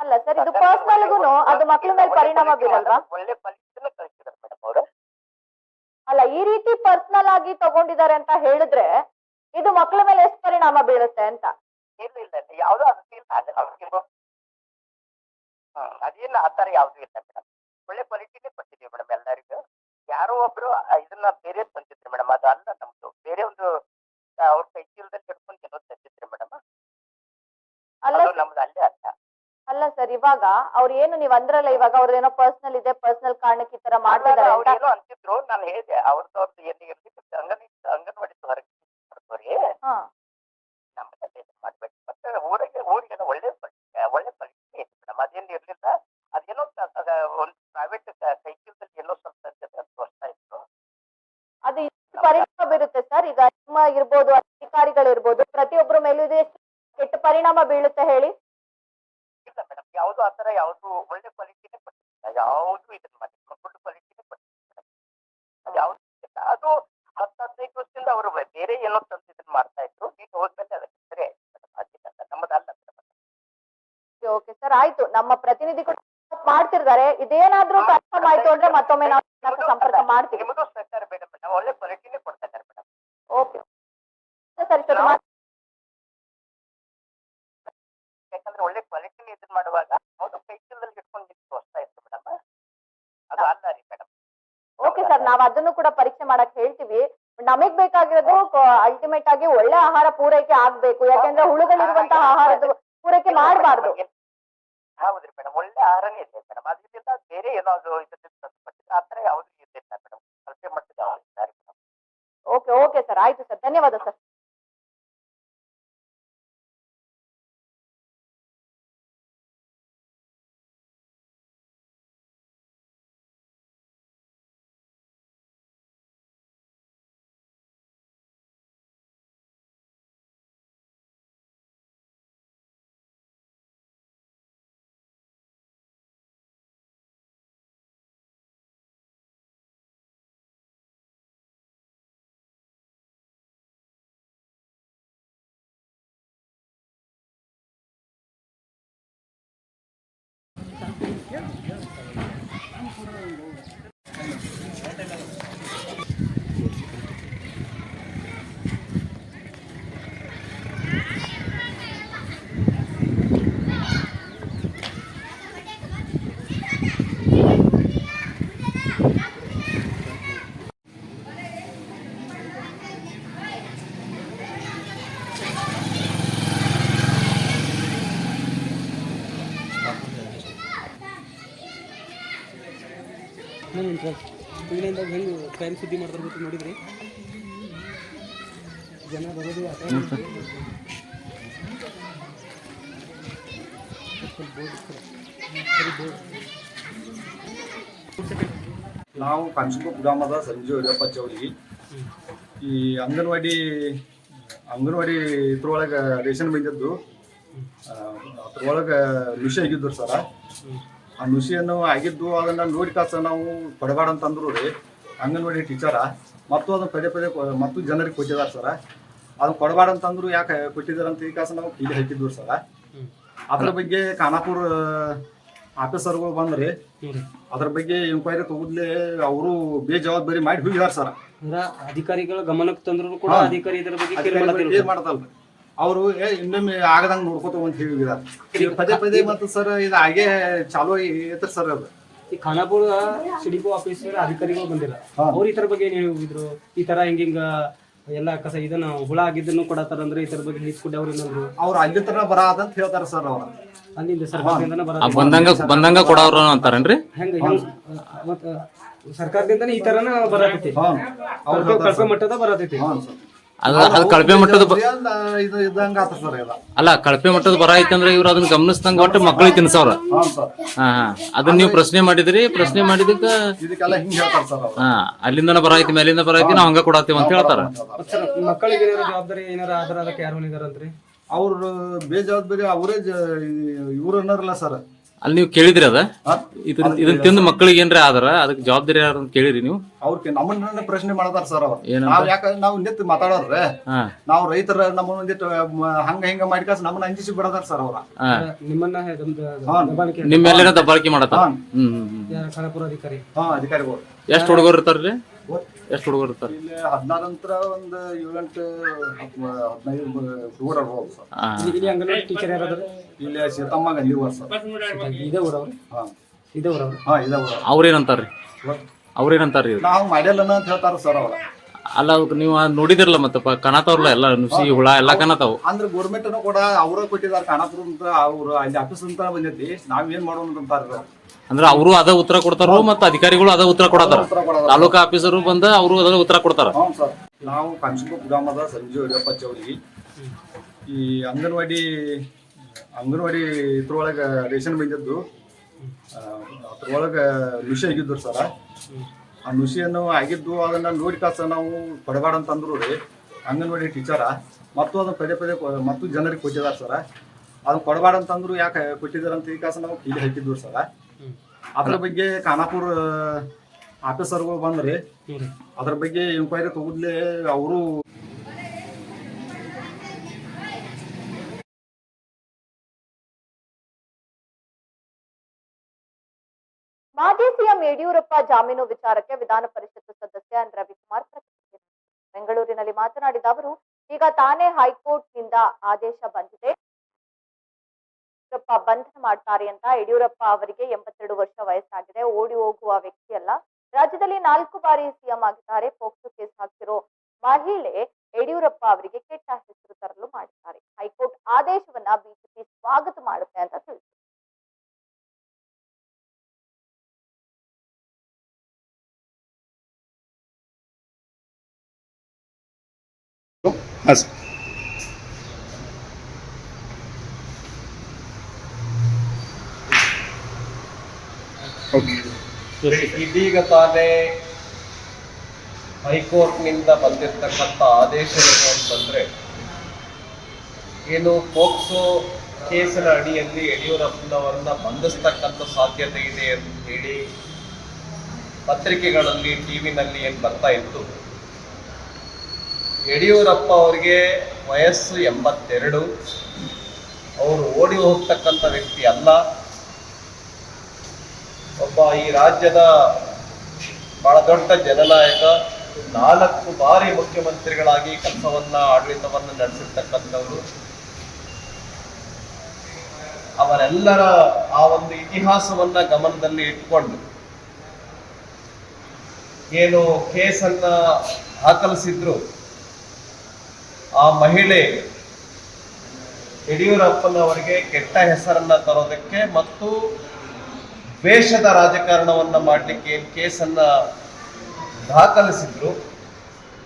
ಅಲ್ಲ ಸರ್ ಇದು ಪರ್ಸನಲ್ಗುನು ಅದು ಮಕ್ಕಳ ಮೇಲೆ ಪರಿಣಾಮ ಬೀರಲ್ವಾ? ಒಳ್ಳೆ ಅಲ್ಲ ಈ ರೀತಿ ಪರ್ಸನಲ್ ಆಗಿ ತಗೊಂಡಿದ್ದಾರೆ ಅಂತ ಹೇಳಿದ್ರೆ ಇದು ಮಕ್ಕಳ ಮೇಲೆ ಎಷ್ಟು ಪರಿಣಾಮ ಬೀಳುತ್ತೆ ಅಂತ? ಇಲ್ಲ ಇಲ್ಲ ಯಾವುದು ಅದು ಇಲ್ಲ. ಅದು ಅವ್ರಿಗೆ ಅದೇನು ಆ ಥರ ಯಾವ್ದು ಇಲ್ಲ ಮೇಡಮ್ ಒಳ್ಳೆ ಕ್ವಾಲಿಟಿನೇ ಕೊಟ್ಟಿದ್ದೀವಿ ಮೇಡಮ್ ಎಲ್ಲರಿಗೂ. ಯಾರೋ ಒಬ್ರು ಇದನ್ನ ಬೇರೆ ತಂದಿದ್ರು ಮೇಡಮ್ ಅದು ಅಲ್ಲ ನಮ್ದು. ಬೇರೆ ಒಂದು ಅವ್ರ ಕೈ ಚೀಲದಲ್ಲಿ ಹಿಡ್ಕೊಂಡು ತಂದಿದ್ರಿ ಮೇಡಮ್. ಅಲ್ಲ ಅದು ನಮ್ದು ಅಲ್ಲೇ ಅಲ್ಲ ಅಲ್ಲ ಸರ್ ಇವಾಗ ಅವ್ರ ಏನು ನೀವ್ ಅಂದ್ರಲ್ಲ ಇವಾಗ ಏನೋ ಪರ್ಸನಲ್ ಇದೆ ಪರ್ಸನಲ್ ಕಾರಣಕ್ಕೆ ಈ ತರ ಅವ್ರು ಅಂತ. ಏನೋ ಅಂತಿದ್ರು ನಾನು ಹೇಳಿದೆ ಅವ್ರದ್ದು ಅವ್ರದ್ದು ಏನು ಇರ್ಲಿಕ್ಕೆ ಅಂಗನ ಅಂಗನವಾಡಿ ಹೊರಗೆ ಮಾಡ್ಕೋರಿ. ಹಾ. ನಮ್ಮಲ್ಲಿ ಇದು ಮಾಡ್ಬೇಕು. ಮತ್ತೆ ಊರಿಗೆ ಊರಿಗೆ ಒಳ್ಳೆ ಒಳ್ಳೆ ಪರಿಸ್ಥಿತಿ ಐತೆ ಮೇಡಮ್. ಅದೇನು ಇರ್ಲಿಲ್ಲ ಅದೇನೋ ತ- ಅದ ಒಂದು ಪ್ರೈವೇಟ್ ಸೈಕಲ್ದಲ್ಲಿ ಏನೋ ಸ್ವಲ್ಪ ಅಂತ ತೋರಿಸ್ತಾ ಇತ್ತು ಅದು ಎಷ್ಟು ಪರಿಣಾಮ ಬೀರುತ್ತೆ ಸರ್. ಈಗ ನಿಮ್ಮ ಇರ್ಬೋದು ಅಧಿಕಾರಿಗಳಿರ್ಬೋದು ಪ್ರತಿಯೊಬ್ಬರ ಮೇಲೂ ಇದು. ಎಷ್ಟು ಕೆಟ್ಟ ಪರಿಣಾಮ ಬೀಳುತ್ತೆ ಹೇಳಿ? ಇಲ್ಲ ಮೇಡಮ್ ಯಾವುದು ಆ ಥರ ಯಾವುದು ಒಳ್ಳೆ ಕ್ವಾಲಿಟಿನೇ ಕೊಟ್ಟಿಲ್ಲ. ಯಾವುದು ಇದನ್ನ ಮಾಡಿ ಗುಡ್ ಕ್ವಾಲಿಟಿನೇ ಕೊಟ್ಟಿಲ್ಲ. ಯಾವುದು ಅದು ಹತ್ತು ಹದಿನೈದು ವರ್ಷದಿಂದ ಅವರು ಬೇರೆ ಏನೋ ತಂದು ಇದನ್ನ ಮಾಡ್ತಾ ಇದ್ರು. ಈಗ ಹೋದ್ಮೇಲೆ ಅದಕ್ಕೆ ಸರಿ ಆಯ್ತು ನಮ್ಮದಲ್ಲ ಓಕೆ ಸರ್ ಆಯ್ತು. ನಮ್ಮ ಪ್ರತಿನಿಧಿಗಳು ಮಾಡ್ತಿರ್ತಾರೆ. ಇದೇನಾದ್ರೂ ಕನ್ಫರ್ಮ್ ಆಯ್ತು ಅಂದ್ರೆ ಮತ್ತೊಮ್ಮೆ ನಾವು ಸಂಪರ್ಕ ಮಾಡ್ತೀವಿ. ನಿಮಗೂ ಒಳ್ಳೆ ಕ್ವಾಲಿಟಿನೆ ಕೊಡ್ತಾ ಮೇಡಮ್ ಓಕೆ ಸರಿ ಸರ್ ಯಾಕಂದ್ರೆ ಒಳ್ಳೆ ಕ್ವಾಲಿಟಿನ ಇದನ್ನ ಮಾಡುವಾಗ ಅವರು ಕೈ ಇಟ್ಕೊಂಡು ನಿಮ್ಗೆ ತೋರಿಸ್ತಾ ಇತ್ತು ಮೇಡಮ್ ಅದು ಅಲ್ಲ ರೀ ಮೇಡಮ್ ಓಕೆ ಸರ್ ನಾವು ಅದನ್ನು ಕೂಡ ಪರೀಕ್ಷೆ ಮಾಡಕ್ ಹೇಳ್ತೀವಿ. ನಮಗ್ ಬೇಕಾಗಿರೋದು ಅಲ್ಟಿಮೇಟ್ ಆಗಿ ಒಳ್ಳೆ ಆಹಾರ ಪೂರೈಕೆ ಆಗ್ಬೇಕು. ಯಾಕಂದ್ರೆ ಹುಳುಗಳಿರುವಂತಹ ಆಹಾರದ ಪೂರೈಕೆ ಮಾಡಬಾರ್ದು. ಹೌದ್ರಿ ಮೇಡಮ್ ಒಳ್ಳೆ ಆಹಾರನೇ ಇದೆ ಮೇಡಮ್ ಅದ್ರಿಂದ ಬೇರೆ ಏನಾದ್ರು ಇದ್ರಿಂದ ಆತರ ಯಾವ್ದು ಓಕೆ ಓಕೆ ಸರ್ ಆಯ್ತು ಸರ್ ಧನ್ಯವಾದ ಸರ್ ಏನು ಇಂಟ್ರೆಸ್ಟ್ ಈಗಿನಿಂದ ಹೆಂಗೆ ಕ್ರೈಮ್ ಸುದ್ದಿ ಮಾಡ್ತಾರೆ ಗೊತ್ತು ನೋಡಿದ್ರಿ? ಜನ ಬರೋದು ನಾವು ಕಾಂಚನಪುರ ಗ್ರಾಮದ ಸಂಜೀವ್ ಯಡಿಯೂರಪ್ಪ ಚೌರಿ ಈ ಅಂಗನವಾಡಿ ಅಂಗನವಾಡಿ ಇದ್ರೊಳಗೆ ರೇಷನ್ ಬಂದಿದ್ದು ಅದ್ರೊಳಗೆ ವಿಷಯ ಆಗಿದ್ದರು ಸರ. ಆ ನುಸಿಯನ್ನು ಆಗಿದ್ದು ಅದನ್ನ ನೋಡಿ ಕಾಸ ನಾವು ಕೊಡಬೇಡ ಅಂತಂದ್ರು ರೀ. ಅಂಗನವಾಡಿ ಟೀಚರ ಮತ್ತು ಅದನ್ನ ಪದೇ ಪದೇ ಮತ್ತು ಜನರಿಗೆ ಕೊಟ್ಟಿದ್ದಾರೆ ಸರ. ಅದನ್ನು ಕೊಡಬೇಡ ಅಂತಂದ್ರು ಯಾಕೆ ಕೊಟ್ಟಿದ್ದಾರೆ ಅಂತ ಈ ಕಾಸ ನಾವು ಕೀಲಿ ಹಾಕಿದ್ವಿ ಸರ. ಅದ್ರ ಬಗ್ಗೆ ಖಾನಾಪುರ ಆಫೀಸರ್ಗಳು ಬಂದ್ರಿ. ಅದ್ರ ಬಗ್ಗೆ ಎಂಕ್ವೈರಿ ತಗೋದ್ಲೆ ಅವರು ಬೇಜವಾಬ್ದಾರಿ ಮಾಡಿ ಹೋಗಿದ್ದಾರೆ ಸರ್. ಅಧಿಕಾರಿಗಳ ಗಮನಕ್ಕೆ ತಂದ್ರು ಕೂಡ ಅಧಿಕಾರಿ ಇದರ ಬಗ್ಗೆ ಮಾಡ್ತಲ್ರಿ ಅವರು ಇನ್ನೊಮ್ಮೆ ಆಗದಂಗ್ ನೋಡ್ಕೋತ ಅಂತ ಹೇಳಿದಾರೆ. ಈಗ ಪದೇ ಪದೇ ಮತ್ತು ಸರ್ ಇದು ಹಾಗೆ ಚಾಲೂ ಐತ್ರಿ ಸರ್ ಅದು. ಈ ಖಾನಾಪುರ ಸಿಡಿಪೋ ಆಫೀಸರ್ ಅಧಿಕಾರಿಗಳು ಬಂದಿಲ್ಲ. ಅವ್ರು ಈ ತರ ಬಗ್ಗೆ ಏನ್ ಹೇಳಿದ್ರು? ಈ ತರ ಹಿಂಗ ಹಿಂಗ ಎಲ್ಲ ಕಸ ಇದನ್ನ ಹುಳ ಆಗಿದ್ದನ್ನು ಕೊಡತಾರ ಅಂದ್ರೆ ಈ ತರ ಬಗ್ಗೆ ಹಿಸ್ಕೊಡಿ ಅವ್ರು ಏನಂದ್ರು? ಅವ್ರು ಅಲ್ಲಿ ತರ ಬರ ಅಂತ ಹೇಳ್ತಾರ ಸರ್ ಅವ್ರ. ಅಲ್ಲಿಂದ ಸರ್ಕಾರದಿಂದ ಬರ ಆ ಬಂದಂಗ ಬಂದಂಗ ಕೊಡವ್ರ ಅಂತಾರೇನ್ರಿ? ಹೆಂಗ ಹೆಂಗ್ ಮತ್ತ ಸರ್ಕಾರದಿಂದನೇ ಈ ತರನ ಬರತೈತಿ ಅವ್ರ ಕಳಪೆ ಮಟ್ಟದ ಬರತೈತಿ ಸರ್. ಅದ ಅದ್ ಕಳಪೆ ಮಟ್ಟದ ಬ- ಇದು ಇದ್ದಂಗ ಆತ ಸರ್ ಇದು. ಅಲ್ಲ ಕಳಪೆ ಮಟ್ಟದ ಬರ ಐತಿ ಅಂದ್ರೆ ಇವ್ರು ಅದನ್ನ ಗಮನಿಸ್ದಂಗ ಒಟ್ಟು ಮಕ್ಕಳಿಗೆ ತಿನ್ಸವ್ರ. ಹಾ ಸರ್. ಹಾ ಹಾ. ಅದನ್ನ ನೀವು ಪ್ರಶ್ನೆ ಮಾಡಿದ್ರಿ ಪ್ರಶ್ನೆ ಮಾಡಿದಕ್ಕ ಇದಕ್ಕೆಲ್ಲ ಹಿಂಗ್ ಹೇಳ್ತಾರ ಸರ್ ಅವ್ರು. ಹಾ ಅಲ್ಲಿಂದನ ಬರ ಐತಿ ಮೇಲಿಂದ ಬರ ಐತಿ ನಾವ್ ಹಂಗ ಕೊಡತ್ತೀವಿ ಅಂತ ಹೇಳ್ತಾರ. ಮತ್ತ್ ಸರ್ ಮಕ್ಕಳಿಗೆ ಏನಾರ ಜವಾಬ್ದಾರಿ ಏನಾರ ಆದ್ರ ಅದಕ್ಕೆ ಯಾರು ಹೊಣೆಗಾರಂತ್ರಿ ಅವ್ರು ಬೇಜವಾಬ್ದಾರಿ ಅವರೇ ಇವ್ರು ಅನ್ನೋರಲ್ಲ ಸರ್. ಅಲ್ಲಿ ನೀವು ಕೇಳಿದ್ರಿ ಅದ? ಇದನ್ನ ಇದನ್ನ ತಿಂದು ಮಕ್ಕಳಿಗೆ ಏನ್ರ ಆದ್ರ? ಅದಕ್ಕೆ ಜವಾಬ್ದಾರಿ ಯಾರು ಅಂತ ಕೇಳಿರಿ ನೀವು. ಅವ್ರ ನಮ್ಮನ್ನ ಪ್ರಶ್ನೆ ಮಾಡತಾರ ಸರ್ ಅವ್ರ? ನಾವ್ ಯಾಕ ನಾವು ನಿಂತು ಮಾತಾಡೋರ್ರೆ. ನಾವು ರೈತರ ನಮ್ಮ ಒಂದಿಟ್ಟು ಹಂಗ ಹಿಂಗ ಮಾಡಿಕಾಸ್ ನಮ್ಮನ್ನ ಅಂಜಿಸಿ ಬಿಡದಾರ ಸರ್ ಅವ್ರ. ನಿಮ್ಮನ್ನ ನಿಮ್ಮೆಲ್ಲರ. ದಬ್ಬಾಳಿಕೆ ಹ್ಮ್ ಖಾನಾಪುರ ಅಧಿಕಾರಿ? ಹಾ ಅಧಿಕಾರಿಗಳು ಎಷ್ಟು ಹುಡುಗರು ಇರ್ತಾರ್ರಿ? ಎಷ್ಟ್ ಹುಡುಗರು ಇರ್ತಾರೆ? ಇಲ್ಲಿ ಹದಿನಾರು ನಂತರ ಒಂದು ಏಳೆಂಟು ಹದಿನೈದು ಹುಡುಗರು ಇರ್ಬೋದು ಸರ್. ಇಲ್ಲಿ ಇಲ್ಲಿ ಅಂಗನವಾಡಿ ಟೀಚರ್ ಯಾರಾದ್ರು? ಇಲ್ಲಿ ಸೀತಮ್ಮ ಗಂಧಿ ಸರ್. ಇದೇ ಊರವ್ರು? ಹಾಂ. ಇದೇ ಊರವ್ರು? ಹಾ ಇದೆ ಊರ. ಅವ್ರೇನಂತಾರ್ರಿ? ಅವ್ರೇನಂತಾರ್ರಿ ಇವ್ರು? ನಾವು ಮಾಡಲ್ಲ ಅಂತ ಹೇಳ್ತಾರ ಸರ್ ಅವ್ರ. ಅಲ್ಲ ಅವ್ಕ್ ನೀವು ಅದ್ ನೋಡಿದಿರಲ್ಲ ಮತ್ತಪ್ಪ ಕಾಣತಾವ್ರಲ್ಲ ಎಲ್ಲ ನುಸಿ ಹುಳ ಎಲ್ಲ ಕಾಣತಾವ. ಅಂದ್ರೆ ಗೌರ್ಮೆಂಟ್ ಕೂಡ ಅವ್ರ ಕೊಟ್ಟಿದ್ದಾರೆ ಕಾಣಾಪುರ ಅಂತ ಅವ್ರು ಅಲ್ಲಿ ಆಫೀಸ್ ಅಂತ ಬಂದೈತಿ ನಾವ್ ಏನ್ ಮಾಡೋಣ ಅಂತಾರ ಅಂದ್ರ ಅವರು ಅದ ಉತ್ತರ ಕೊಡ್ತಾರ ಮತ್ತ ಅಧಿಕಾರಿಗಳು ಅದ ಉತ್ತರ ಕೊಡತಾರ. ತಾಲೂಕಾ ಆಫೀಸರು ಬಂದ ಅವರು ಅದ ಉತ್ತರ ಕೊಡ್ತಾರ. ಸರ್. ನಾವು ಕಾಂಚನಪುರ ಗ್ರಾಮದ ಸಂಜು ಯಡಿಯೂರಪ್ಪ ಚೌರಿ ಈ ಅಂಗನವಾಡಿ ಅಂಗನವಾಡಿ ಇದ್ರೊಳಗೆ ರೇಷನ್ ಬಂದಿದ್ದು ಅದ್ರೊಳಗ ನುಷಿ ಆಗಿದ್ರು ಸರ. ಆ ನುಷಿಯನ್ನು ಆಗಿದ್ದು ಅದನ್ನ ನೋಡಿ ಕಾಸ ನಾವು ಕೊಡಬೇಡ ಅಂತಂದ್ರು ರೀ ಅಂಗನವಾಡಿ ಟೀಚರ. ಮತ್ತು ಅದನ್ನ ಪದೇ ಪದೇ ಮತ್ತು ಜನರಿಗೆ ಕೊಟ್ಟಿದ್ದಾರೆ ಸರ. ಅದನ್ನ ಕೊಡಬೇಡ ಅಂತಂದ್ರು ಯಾಕೆ ಕೊಟ್ಟಿದ್ದಾರೆ ಅಂತ ಈ ಕಾಸ ನಾವು ಕೀಲಿ ಹಾಕಿದ್ವಿ ಸರ. ಅದ್ರ ಬಗ್ಗೆ ಖಾನಾಪುರ ಆಫೀಸರ್ಗಳು ಬಂದ್ರಿ. ಅದ್ರ ಬಗ್ಗೆ ಎಂಕ್ವೈರಿ ತಗೋದ್ಲೆ ಅವರು ಮಾಜಿ ಸಿಎಂ ಯಡಿಯೂರಪ್ಪ ಜಾಮೀನು ವಿಚಾರಕ್ಕೆ ವಿಧಾನ ಪರಿಷತ್ ಸದಸ್ಯ ಎನ್ ರವಿಕುಮಾರ್ ಬೆಂಗಳೂರಿನಲ್ಲಿ ಮಾತನಾಡಿದ ಅವರು, ಈಗ ತಾನೇ ಹೈಕೋರ್ಟ್ನಿಂದ ಆದೇಶ ಬಂದಿದೆ. ಯಡಿಯೂರಪ್ಪ ಬಂಧನ ಮಾಡ್ತಾರೆ ಅಂತ ಯಡಿಯೂರಪ್ಪ ಅವರಿಗೆ ಎಂಬತ್ತೆರಡು ವರ್ಷ ವಯಸ್ಸಾಗಿದೆ. ಓಡಿ ಹೋಗುವ ವ್ಯಕ್ತಿ ಅಲ್ಲ. ರಾಜ್ಯದಲ್ಲಿ ನಾಲ್ಕು ಬಾರಿ ಸಿಎಂ ಆಗಿದ್ದಾರೆ. ಪೋಕ್ಸೋ ಕೇಸ್ ಹಾಕಿರೋ ಮಹಿಳೆ ಯಡಿಯೂರಪ್ಪ ಅವರಿಗೆ ಕೆಟ್ಟ ಹೆಸರು ತರಲು ಮಾಡಿದ್ದಾರೆ. ಹೈಕೋರ್ಟ್ ಆದೇಶವನ್ನ ಬಿಜೆಪಿ ಸ್ವಾಗತ ಮಾಡುತ್ತೆ ಅಂತ ತಿಳಿಸಿದೆ. ಇದೀಗ ತಾನೇ ಹೈಕೋರ್ಟ್ನಿಂದ ಬಂದಿರತಕ್ಕಂಥ ಆದೇಶ ಏನು ಅಂತಂದ್ರೆ ಏನು ಪೋಕ್ಸೋ ಕೇಸಿನ ಅಡಿಯಲ್ಲಿ ಯಡಿಯೂರಪ್ಪನವರನ್ನ ಬಂಧಿಸ್ತಕ್ಕಂಥ ಸಾಧ್ಯತೆ ಇದೆ ಅಂತ ಹೇಳಿ ಪತ್ರಿಕೆಗಳಲ್ಲಿ, ಟಿವಿನಲ್ಲಿ ಏನು ಬರ್ತಾ ಇತ್ತು? ಯಡಿಯೂರಪ್ಪ ಅವರಿಗೆ ವಯಸ್ಸು ಎಂಬತ್ತೆರಡು. ಅವರು ಓಡಿ ಹೋಗ್ತಕ್ಕಂಥ ವ್ಯಕ್ತಿ ಅಲ್ಲ. ಒಬ್ಬ ಈ ರಾಜ್ಯದ ಬಹಳ ದೊಡ್ಡ ಜನನಾಯಕ, ನಾಲ್ಕು ಬಾರಿ ಮುಖ್ಯಮಂತ್ರಿಗಳಾಗಿ ಕೆಲಸವನ್ನ, ಆಡಳಿತವನ್ನ ನಡೆಸಿರ್ತಕ್ಕಂಥವ್ರು. ಅವರೆಲ್ಲರ ಆ ಒಂದು ಇತಿಹಾಸವನ್ನ ಗಮನದಲ್ಲಿ ಇಟ್ಕೊಂಡು ಏನು ಕೇಸನ್ನ ದಾಖಲಿಸಿದ್ರು, ಆ ಮಹಿಳೆ ಯಡಿಯೂರಪ್ಪನವರಿಗೆ ಕೆಟ್ಟ ಹೆಸರನ್ನ ತರೋದಕ್ಕೆ ಮತ್ತು ದ್ವೇಷದ ರಾಜಕಾರಣವನ್ನ ಮಾಡಲಿಕ್ಕೆ ಕೇಸನ್ನ ದಾಖಲಿಸಿದ್ರು.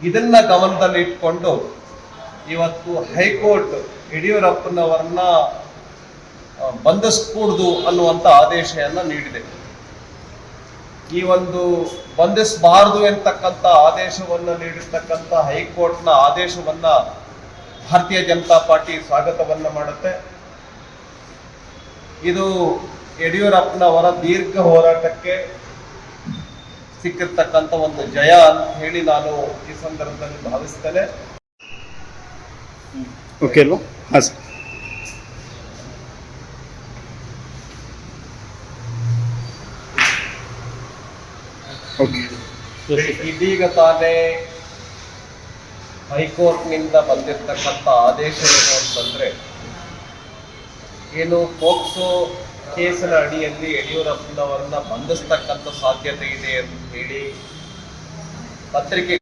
ಇದನ್ನ ಗಮನದಲ್ಲಿ ಇಟ್ಕೊಂಡು ಇವತ್ತು ಹೈಕೋರ್ಟ್ ಯಡಿಯೂರಪ್ಪನವರನ್ನ ಬಂಧಿಸ್ಕೂಡ್ದು ಅನ್ನುವಂತ ಆದೇಶವನ್ನ ನೀಡಿದೆ. ಈ ಒಂದು ಬಂಧಿಸಬಾರದು ಎಂತಕ್ಕಂಥ ಆದೇಶವನ್ನ ನೀಡಿರ್ತಕ್ಕಂಥ ಹೈಕೋರ್ಟ್ನ ಆದೇಶವನ್ನ ಭಾರತೀಯ ಜನತಾ ಪಾರ್ಟಿ ಸ್ವಾಗತವನ್ನ ಮಾಡುತ್ತೆ. ಇದು ಯಡಿಯೂರಪ್ಪನವರ ದೀರ್ಘ ಹೋರಾಟಕ್ಕೆ ಸಿಕ್ಕಿರ್ತಕ್ಕಂಥ ಒಂದು ಜಯ ಅಂತ ಹೇಳಿ ನಾನು ಈ ಸಂದರ್ಭದಲ್ಲಿ ಭಾವಿಸ್ತೇನೆ. ಓಕೆ ಅಲ್ವಾ? ಹಾಂ ಸರ್. ಓಕೆ ಇದೀಗ ತಾನೇ ಹೈಕೋರ್ಟ್ನಿಂದ ಬಂದಿರತಕ್ಕಂಥ ಆದೇಶ ಏನು ಅಂತಂದ್ರೆ ಏನು ಪೋಕ್ಸೋ ಕೇಸಿನ ಅಡಿಯಲ್ಲಿ ಯಡಿಯೂರಪ್ಪನವರನ್ನ ಬಂಧಿಸ್ತಕ್ಕಂಥ ಸಾಧ್ಯತೆ ಇದೆ ಎಂದು ಹೇಳಿ ಪತ್ರಿಕೆ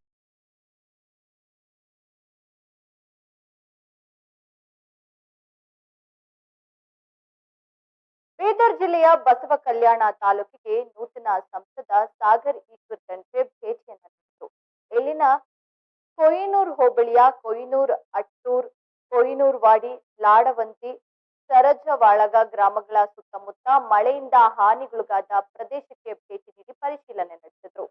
ಬೀದರ್ ಜಿಲ್ಲೆಯ ಬಸವ ಕಲ್ಯಾಣ ತಾಲೂಕಿಗೆ ನೂತನ ಸಂಸದ ಸಾಗರ್ ಈಶ್ವರ್ ಖಂಡ್ರೆ ಭೇಟಿಯನ್ನು ನೀಡಿದರು. ಇಲ್ಲಿನ ಕೊಯಿನೂರ್ ಹೋಬಳಿಯ ಕೊಯಿನೂರ್ ಅಟ್ಟೂರ್, ಕೊಯಿನೂರ್ ವಾಡಿ, ಲಾಡವಂತಿ ಸರಜವಾಳಗ ಗ್ರಾಮಗಳ ಸುತ್ತಮುತ್ತ ಮಳೆಯಿಂದ ಹಾನಿಗೊಳಗಾದ ಪ್ರದೇಶಕ್ಕೆ ಭೇಟಿ ನೀಡಿ ಪರಿಶೀಲನೆ ನಡೆಸಿದ್ರು.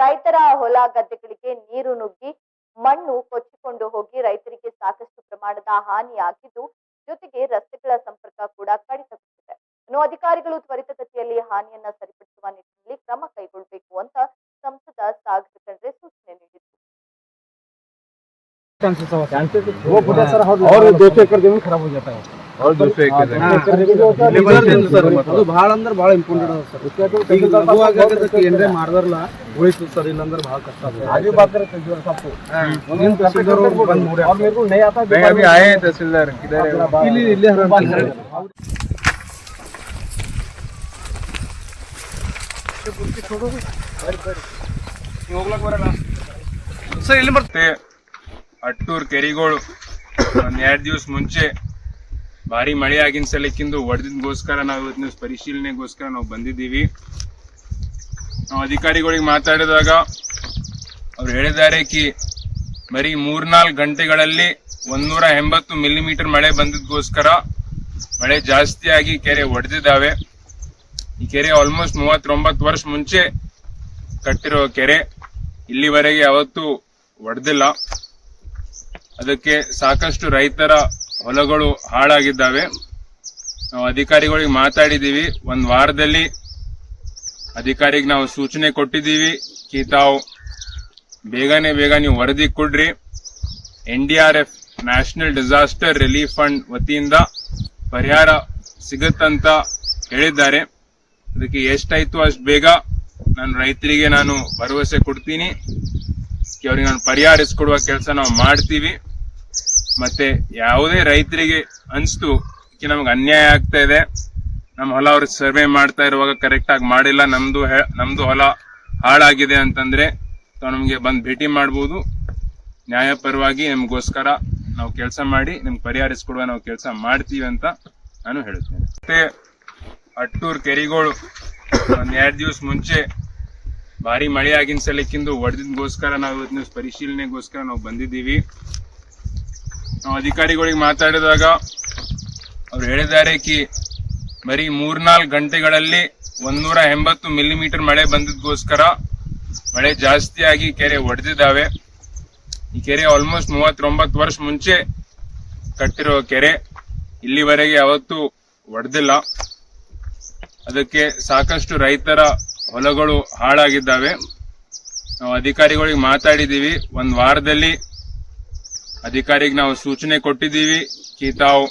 ರೈತರ ಹೊಲ ಗದ್ದೆಗಳಿಗೆ ನೀರು ನುಗ್ಗಿ ಮಣ್ಣು ಕೊಚ್ಚಿಕೊಂಡು ಹೋಗಿ ರೈತರಿಗೆ ಸಾಕಷ್ಟು ಪ್ರಮಾಣದ ಹಾನಿಯಾಗಿದ್ದು ಜೊತೆಗೆ ರಸ್ತೆಗಳ ಸಂಪರ್ಕ ಕೂಡ ಕಡಿತಗೊಂಡಿದೆ. ಇನ್ನು ಅಧಿಕಾರಿಗಳು ತ್ವರಿತಗತಿಯಲ್ಲಿ ಹಾನಿಯನ್ನ ಸರಿಪಡಿಸುವ ನಿಟ್ಟಿನಲ್ಲಿ ಕ್ರಮ ಕೈಗೊಳ್ಳಬೇಕು ಅಂತ ಸಂಸದ ಸಾಗರ್ ಖಂಡ್ರೆ ಸೂಚನೆ ನೀಡಿದರು. ಅದು ಭಾಳ ಅಂದ್ರೆ ಭಾಳ ಇಂಪಾರ್ಟೆಂಟ್ ಅದ ಸರ್. ಏನ್ರೆ ಮಾಡ್ದಾರಲ್ಲ ಉಳಿತು ಸರ್ ಇಲ್ಲಂದ್ರೆ ಭಾಳ ಕಷ್ಟ ಆಗುತ್ತೆ. ಇಲ್ಲಿ ಬರಲ್ಲ ಸರ್ ಇಲ್ಲಿ ಬರ್ತೇ ಅಟ್ಟೂರ್ ಕೆರಿಗೋಳು ಒಂದ್ ಎರಡ್ ದಿವಸ ಮುಂಚೆ ಭಾರಿ ಮಳೆ ಆಗಿನ ಸಲಕ್ಕಿಂದು ಹೊಡೆದಿದ್ಗೋಸ್ಕರ ನಾವು ಇವತ್ತಿನ ಪರಿಶೀಲನೆಗೋಸ್ಕರ ನಾವು ಬಂದಿದ್ದೀವಿ. ನಾವು ಅಧಿಕಾರಿಗಳಿಗೆ ಮಾತಾಡಿದಾಗ ಅವ್ರು ಹೇಳಿದ್ದಾರೆ ಕಿ, ಬರೀ ಮೂರ್ನಾಲ್ಕು ಗಂಟೆಗಳಲ್ಲಿ ಒಂದೂರ ಎಂಬತ್ತು ಮಿಲಿಮೀಟರ್ ಮಳೆ ಬಂದಿದ್ಗೋಸ್ಕರ ಮಳೆ ಜಾಸ್ತಿ ಆಗಿ ಕೆರೆ ಒಡೆದಿದ್ದಾವೆ. ಈ ಕೆರೆ ಆಲ್ಮೋಸ್ಟ್ ಮೂವತ್ತೊಂಬತ್ತು ವರ್ಷ ಮುಂಚೆ ಕಟ್ಟಿರೋ ಕೆರೆ. ಇಲ್ಲಿವರೆಗೆ ಅವತ್ತು ಒಡೆದಿಲ್ಲ. ಅದಕ್ಕೆ ಸಾಕಷ್ಟು ರೈತರ ಹೊಲಗಳು ಹಾಳಾಗಿದ್ದಾವೆ. ನಾವು ಅಧಿಕಾರಿಗಳಿಗೆ ಮಾತಾಡಿದ್ದೀವಿ. ಒಂದು ವಾರದಲ್ಲಿ ಅಧಿಕಾರಿಗೆ ನಾವು ಸೂಚನೆ ಕೊಟ್ಟಿದ್ದೀವಿ. ಕಿ ತಾವು ಬೇಗನೆ ಬೇಗ ನೀವು ವರದಿ ಕೊಡ್ರಿ. N D R F national disaster relief fund ವತಿಯಿಂದ ಪರಿಹಾರ ಸಿಗುತ್ತಂತ ಹೇಳಿದ್ದಾರೆ. ಅದಕ್ಕೆ ಎಷ್ಟಾಯ್ತು ಅಷ್ಟು ಬೇಗ ನಾನು ರೈತರಿಗೆ ನಾನು ಭರವಸೆ ಕೊಡ್ತೀನಿ. ಅವ್ರಿಗೆ ನಾನು ಪರಿಹಾರಿಸ್ಕೊಡುವ ಕೆಲಸ ನಾವು ಮಾಡ್ತೀವಿ. ಮತ್ತೆ ಯಾವುದೇ ರೈತರಿಗೆ ಅನಿಸ್ತು ನಮಗೆ ನಮ್ಗೆ ಅನ್ಯಾಯ ಆಗ್ತಾ ಇದೆ. ನಮ್ಮ ಹೊಲ ಅವ್ರು ಸರ್ವೆ ಮಾಡ್ತಾ ಇರುವಾಗ ಕರೆಕ್ಟ್ ಆಗಿ ಮಾಡಿಲ್ಲ. ನಮ್ದು ನಮ್ದು ಹೊಲ ಹಾಳಾಗಿದೆ ಅಂತಂದ್ರೆ ತಾವು ನಮಗೆ ಬಂದು ಭೇಟಿ ಮಾಡ್ಬೋದು. ನ್ಯಾಯಪರವಾಗಿ ನಿಮಗೋಸ್ಕರ ನಾವು ಕೆಲಸ ಮಾಡಿ, ನಿಮ್ಗೆ ಪರಿಹರಿಸ್ಕೊಡುವ ನಾವು ಕೆಲಸ ಮಾಡ್ತೀವಿ ಅಂತ ನಾನು ಹೇಳುತ್ತೇನೆ. ಮತ್ತೆ ಅಟ್ಟೂರ್ ಕೆರೆಗಳು ಒಂದ್ ಎರಡು ದಿವಸ ಮುಂಚೆ ಭಾರಿ ಮಳೆ ಆಗಿನ ಸಲಕ್ಕಿಂದು ಒಡೆದಿದ್ದಗೋಸ್ಕರ ನಾವು ಇವತ್ತು ಪರಿಶೀಲನೆಗೋಸ್ಕರ ನಾವು ಬಂದಿದ್ದೀವಿ. ನಾವು ಅಧಿಕಾರಿಗಳಿಗೆ ಮಾತಾಡಿದಾಗ ಅವ್ರು ಹೇಳಿದ್ದಾರೆ ಕಿ ಬರೀ ಮೂರ್ನಾಲ್ಕು ಗಂಟೆಗಳಲ್ಲಿ ಒಂದೂರ ಎಂಬತ್ತು ಮಿಲಿಮೀಟರ್ ಮಳೆ ಬಂದಿದ್ಗೋಸ್ಕರ ಮಳೆ ಜಾಸ್ತಿಯಾಗಿ ಕೆರೆ ಒಡೆದಿದ್ದಾವೆ. ಈ ಕೆರೆ ಆಲ್ಮೋಸ್ಟ್ ಮೂವತ್ತೊಂಬತ್ತು ವರ್ಷ ಮುಂಚೆ ಕಟ್ಟಿರೋ ಕೆರೆ. ಇಲ್ಲಿವರೆಗೆ ಅವತ್ತು ಒಡೆದಿಲ್ಲ. ಅದಕ್ಕೆ ಸಾಕಷ್ಟು ರೈತರ ಹೊಲಗಳು ಹಾಳಾಗಿದ್ದಾವೆ. ನಾವು ಅಧಿಕಾರಿಗಳಿಗೆ ಮಾತಾಡಿದ್ದೀವಿ. ಒಂದು ವಾರದಲ್ಲಿ ಅಧಿಕಾರಿಗೆ ನಾವು ಸೂಚನೆ ಕೊಟ್ಟಿದ್ದೀವಿ. ಕಿ ತಾವು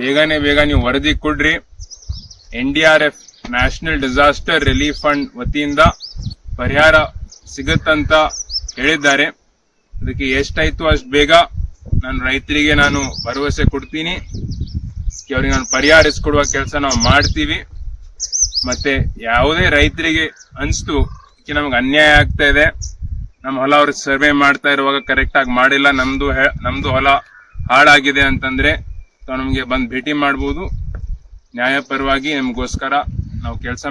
ಬೇಗನೆ ಬೇಗ ನೀವು ವರದಿ ಕೊಡ್ರಿ. N D R F national disaster relief fund ವತಿಯಿಂದ ಪರಿಹಾರ ಸಿಗುತ್ತಂತ ಹೇಳಿದ್ದಾರೆ. ಅದಕ್ಕೆ ಎಷ್ಟಾಯ್ತು ಅಷ್ಟು ಬೇಗ ನಾನು ರೈತರಿಗೆ ನಾನು ಭರವಸೆ ಕೊಡ್ತೀನಿ. ಅವ್ರಿಗೆ ನಾನು ಪರಿಹಾರಿಸ್ಕೊಡುವ ಕೆಲಸ ನಾವು ಮಾಡ್ತೀವಿ. ಮತ್ತೆ ಯಾವುದೇ ರೈತರಿಗೆ ಅನಿಸ್ತು ನಮ್ಗೆ ಅನ್ಯಾಯ ಆಗ್ತಾ ಇದೆ. ನಮ್ಮ ಹೊಲ ಅವ್ರು ಸರ್ವೆ ಮಾಡ್ತಾ ಇರುವಾಗ ಕರೆಕ್ಟ್ ಆಗಿ ಮಾಡಿಲ್ಲ. ನಮ್ದು ನಮ್ದು ಹೊಲ ಹಾಳಾಗಿದೆ ಅಂತಂದ್ರೆ ತಾವು ನಮಗೆ ಬಂದು ಭೇಟಿ ಮಾಡ್ಬೋದು. ನ್ಯಾಯಪರವಾಗಿ ನಿಮಗೋಸ್ಕರ ನಾವು ಕೆಲಸ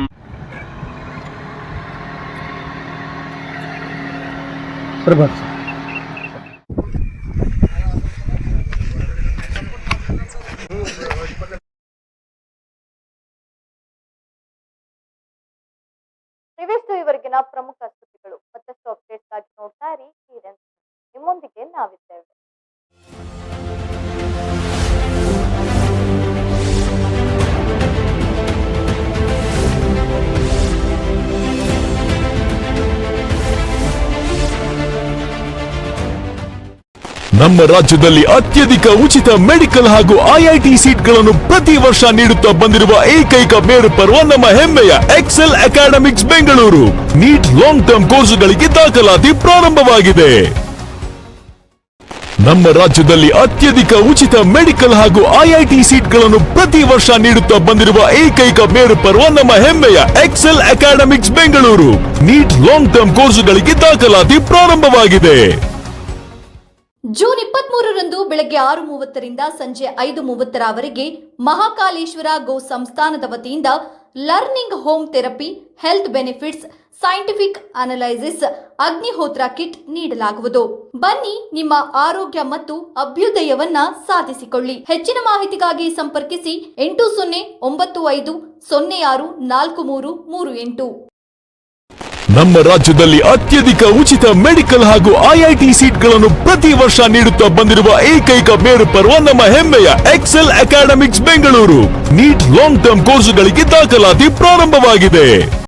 ಇವರೆಗಿನ ಪ್ರಮುಖ ನಿಮ್ಮೊಂದಿಗೆ ನಾವಿದ್ದೇವೆ. ನಮ್ಮ ರಾಜ್ಯದಲ್ಲಿ ಅತ್ಯಧಿಕ ಉಚಿತ ಮೆಡಿಕಲ್ ಹಾಗೂ ಐಐಟಿ ಸೀಟ್ಗಳನ್ನು ಪ್ರತಿ ವರ್ಷ ನೀಡುತ್ತಾ ಬಂದಿರುವ ಏಕೈಕ ಮೇರು ಪರ್ವ ನಮ್ಮ ಹೆಮ್ಮೆಯ Excel academics Bengaluru. NEET long term ಕೋರ್ಸ್ಗಳಿಗೆ ದಾಖಲಾತಿ ಪ್ರಾರಂಭವಾಗಿದೆ. ನಮ್ಮ ರಾಜ್ಯದಲ್ಲಿ ಅತ್ಯಧಿಕ ಉಚಿತ ಮೆಡಿಕಲ್ ಹಾಗೂ ಐಐಟಿ ಸೀಟ್ಗಳನ್ನು ಪ್ರತಿ ವರ್ಷ ನೀಡುತ್ತಾ ಬಂದಿರುವ ಏಕೈಕ ಮೇರು ಪರ್ವ ನಮ್ಮ ಹೆಮ್ಮೆಯ Excel academics Bengaluru. NEET long term ಕೋರ್ಸುಗಳಿಗೆ ದಾಖಲಾತಿ ಪ್ರಾರಂಭವಾಗಿದೆ. ಜೂನ್ ಇಪ್ಪತ್ಮೂರರಂದು ಬೆಳಗ್ಗೆ ಆರು ಮೂವತ್ತರಿಂದ ಸಂಜೆ ಐದು ಮೂವತ್ತರವರೆಗೆ ಮಹಾಕಾಲೇಶ್ವರ ಗೋ ಸಂಸ್ಥಾನದ ವತಿಯಿಂದ learning home therapy, health benefits scientific analysis Agnihotra kit ನೀಡಲಾಗುವುದು. ಬನ್ನಿ ನಿಮ್ಮ ಆರೋಗ್ಯ ಮತ್ತು ಅಭ್ಯುದಯವನ್ನ ಸಾಧಿಸಿಕೊಳ್ಳಿ. ಹೆಚ್ಚಿನ ಮಾಹಿತಿಗಾಗಿ ಸಂಪರ್ಕಿಸಿ ಎಂಟು ಸೊನ್ನೆ ಒಂಬತ್ತು ಐದು ಸೊನ್ನೆ ಆರು ನಾಲ್ಕು ಮೂರು ಮೂರು ಎಂಟು. ನಮ್ಮ ರಾಜ್ಯದಲ್ಲಿ ಅತ್ಯಧಿಕ ಉಚಿತ ಮೆಡಿಕಲ್ ಹಾಗೂ ಐಐಟಿ ಸೀಟ್ಗಳನ್ನು ಪ್ರತಿ ವರ್ಷ ನೀಡುತ್ತಾ ಬಂದಿರುವ ಏಕೈಕ ಮೇರು ಪರ್ವ ನಮ್ಮ ಹೆಮ್ಮೆಯ Excel academics Bengaluru. NEET long term ಕೋರ್ಸ್ಗಳಿಗೆ ದಾಖಲಾತಿ ಪ್ರಾರಂಭವಾಗಿದೆ.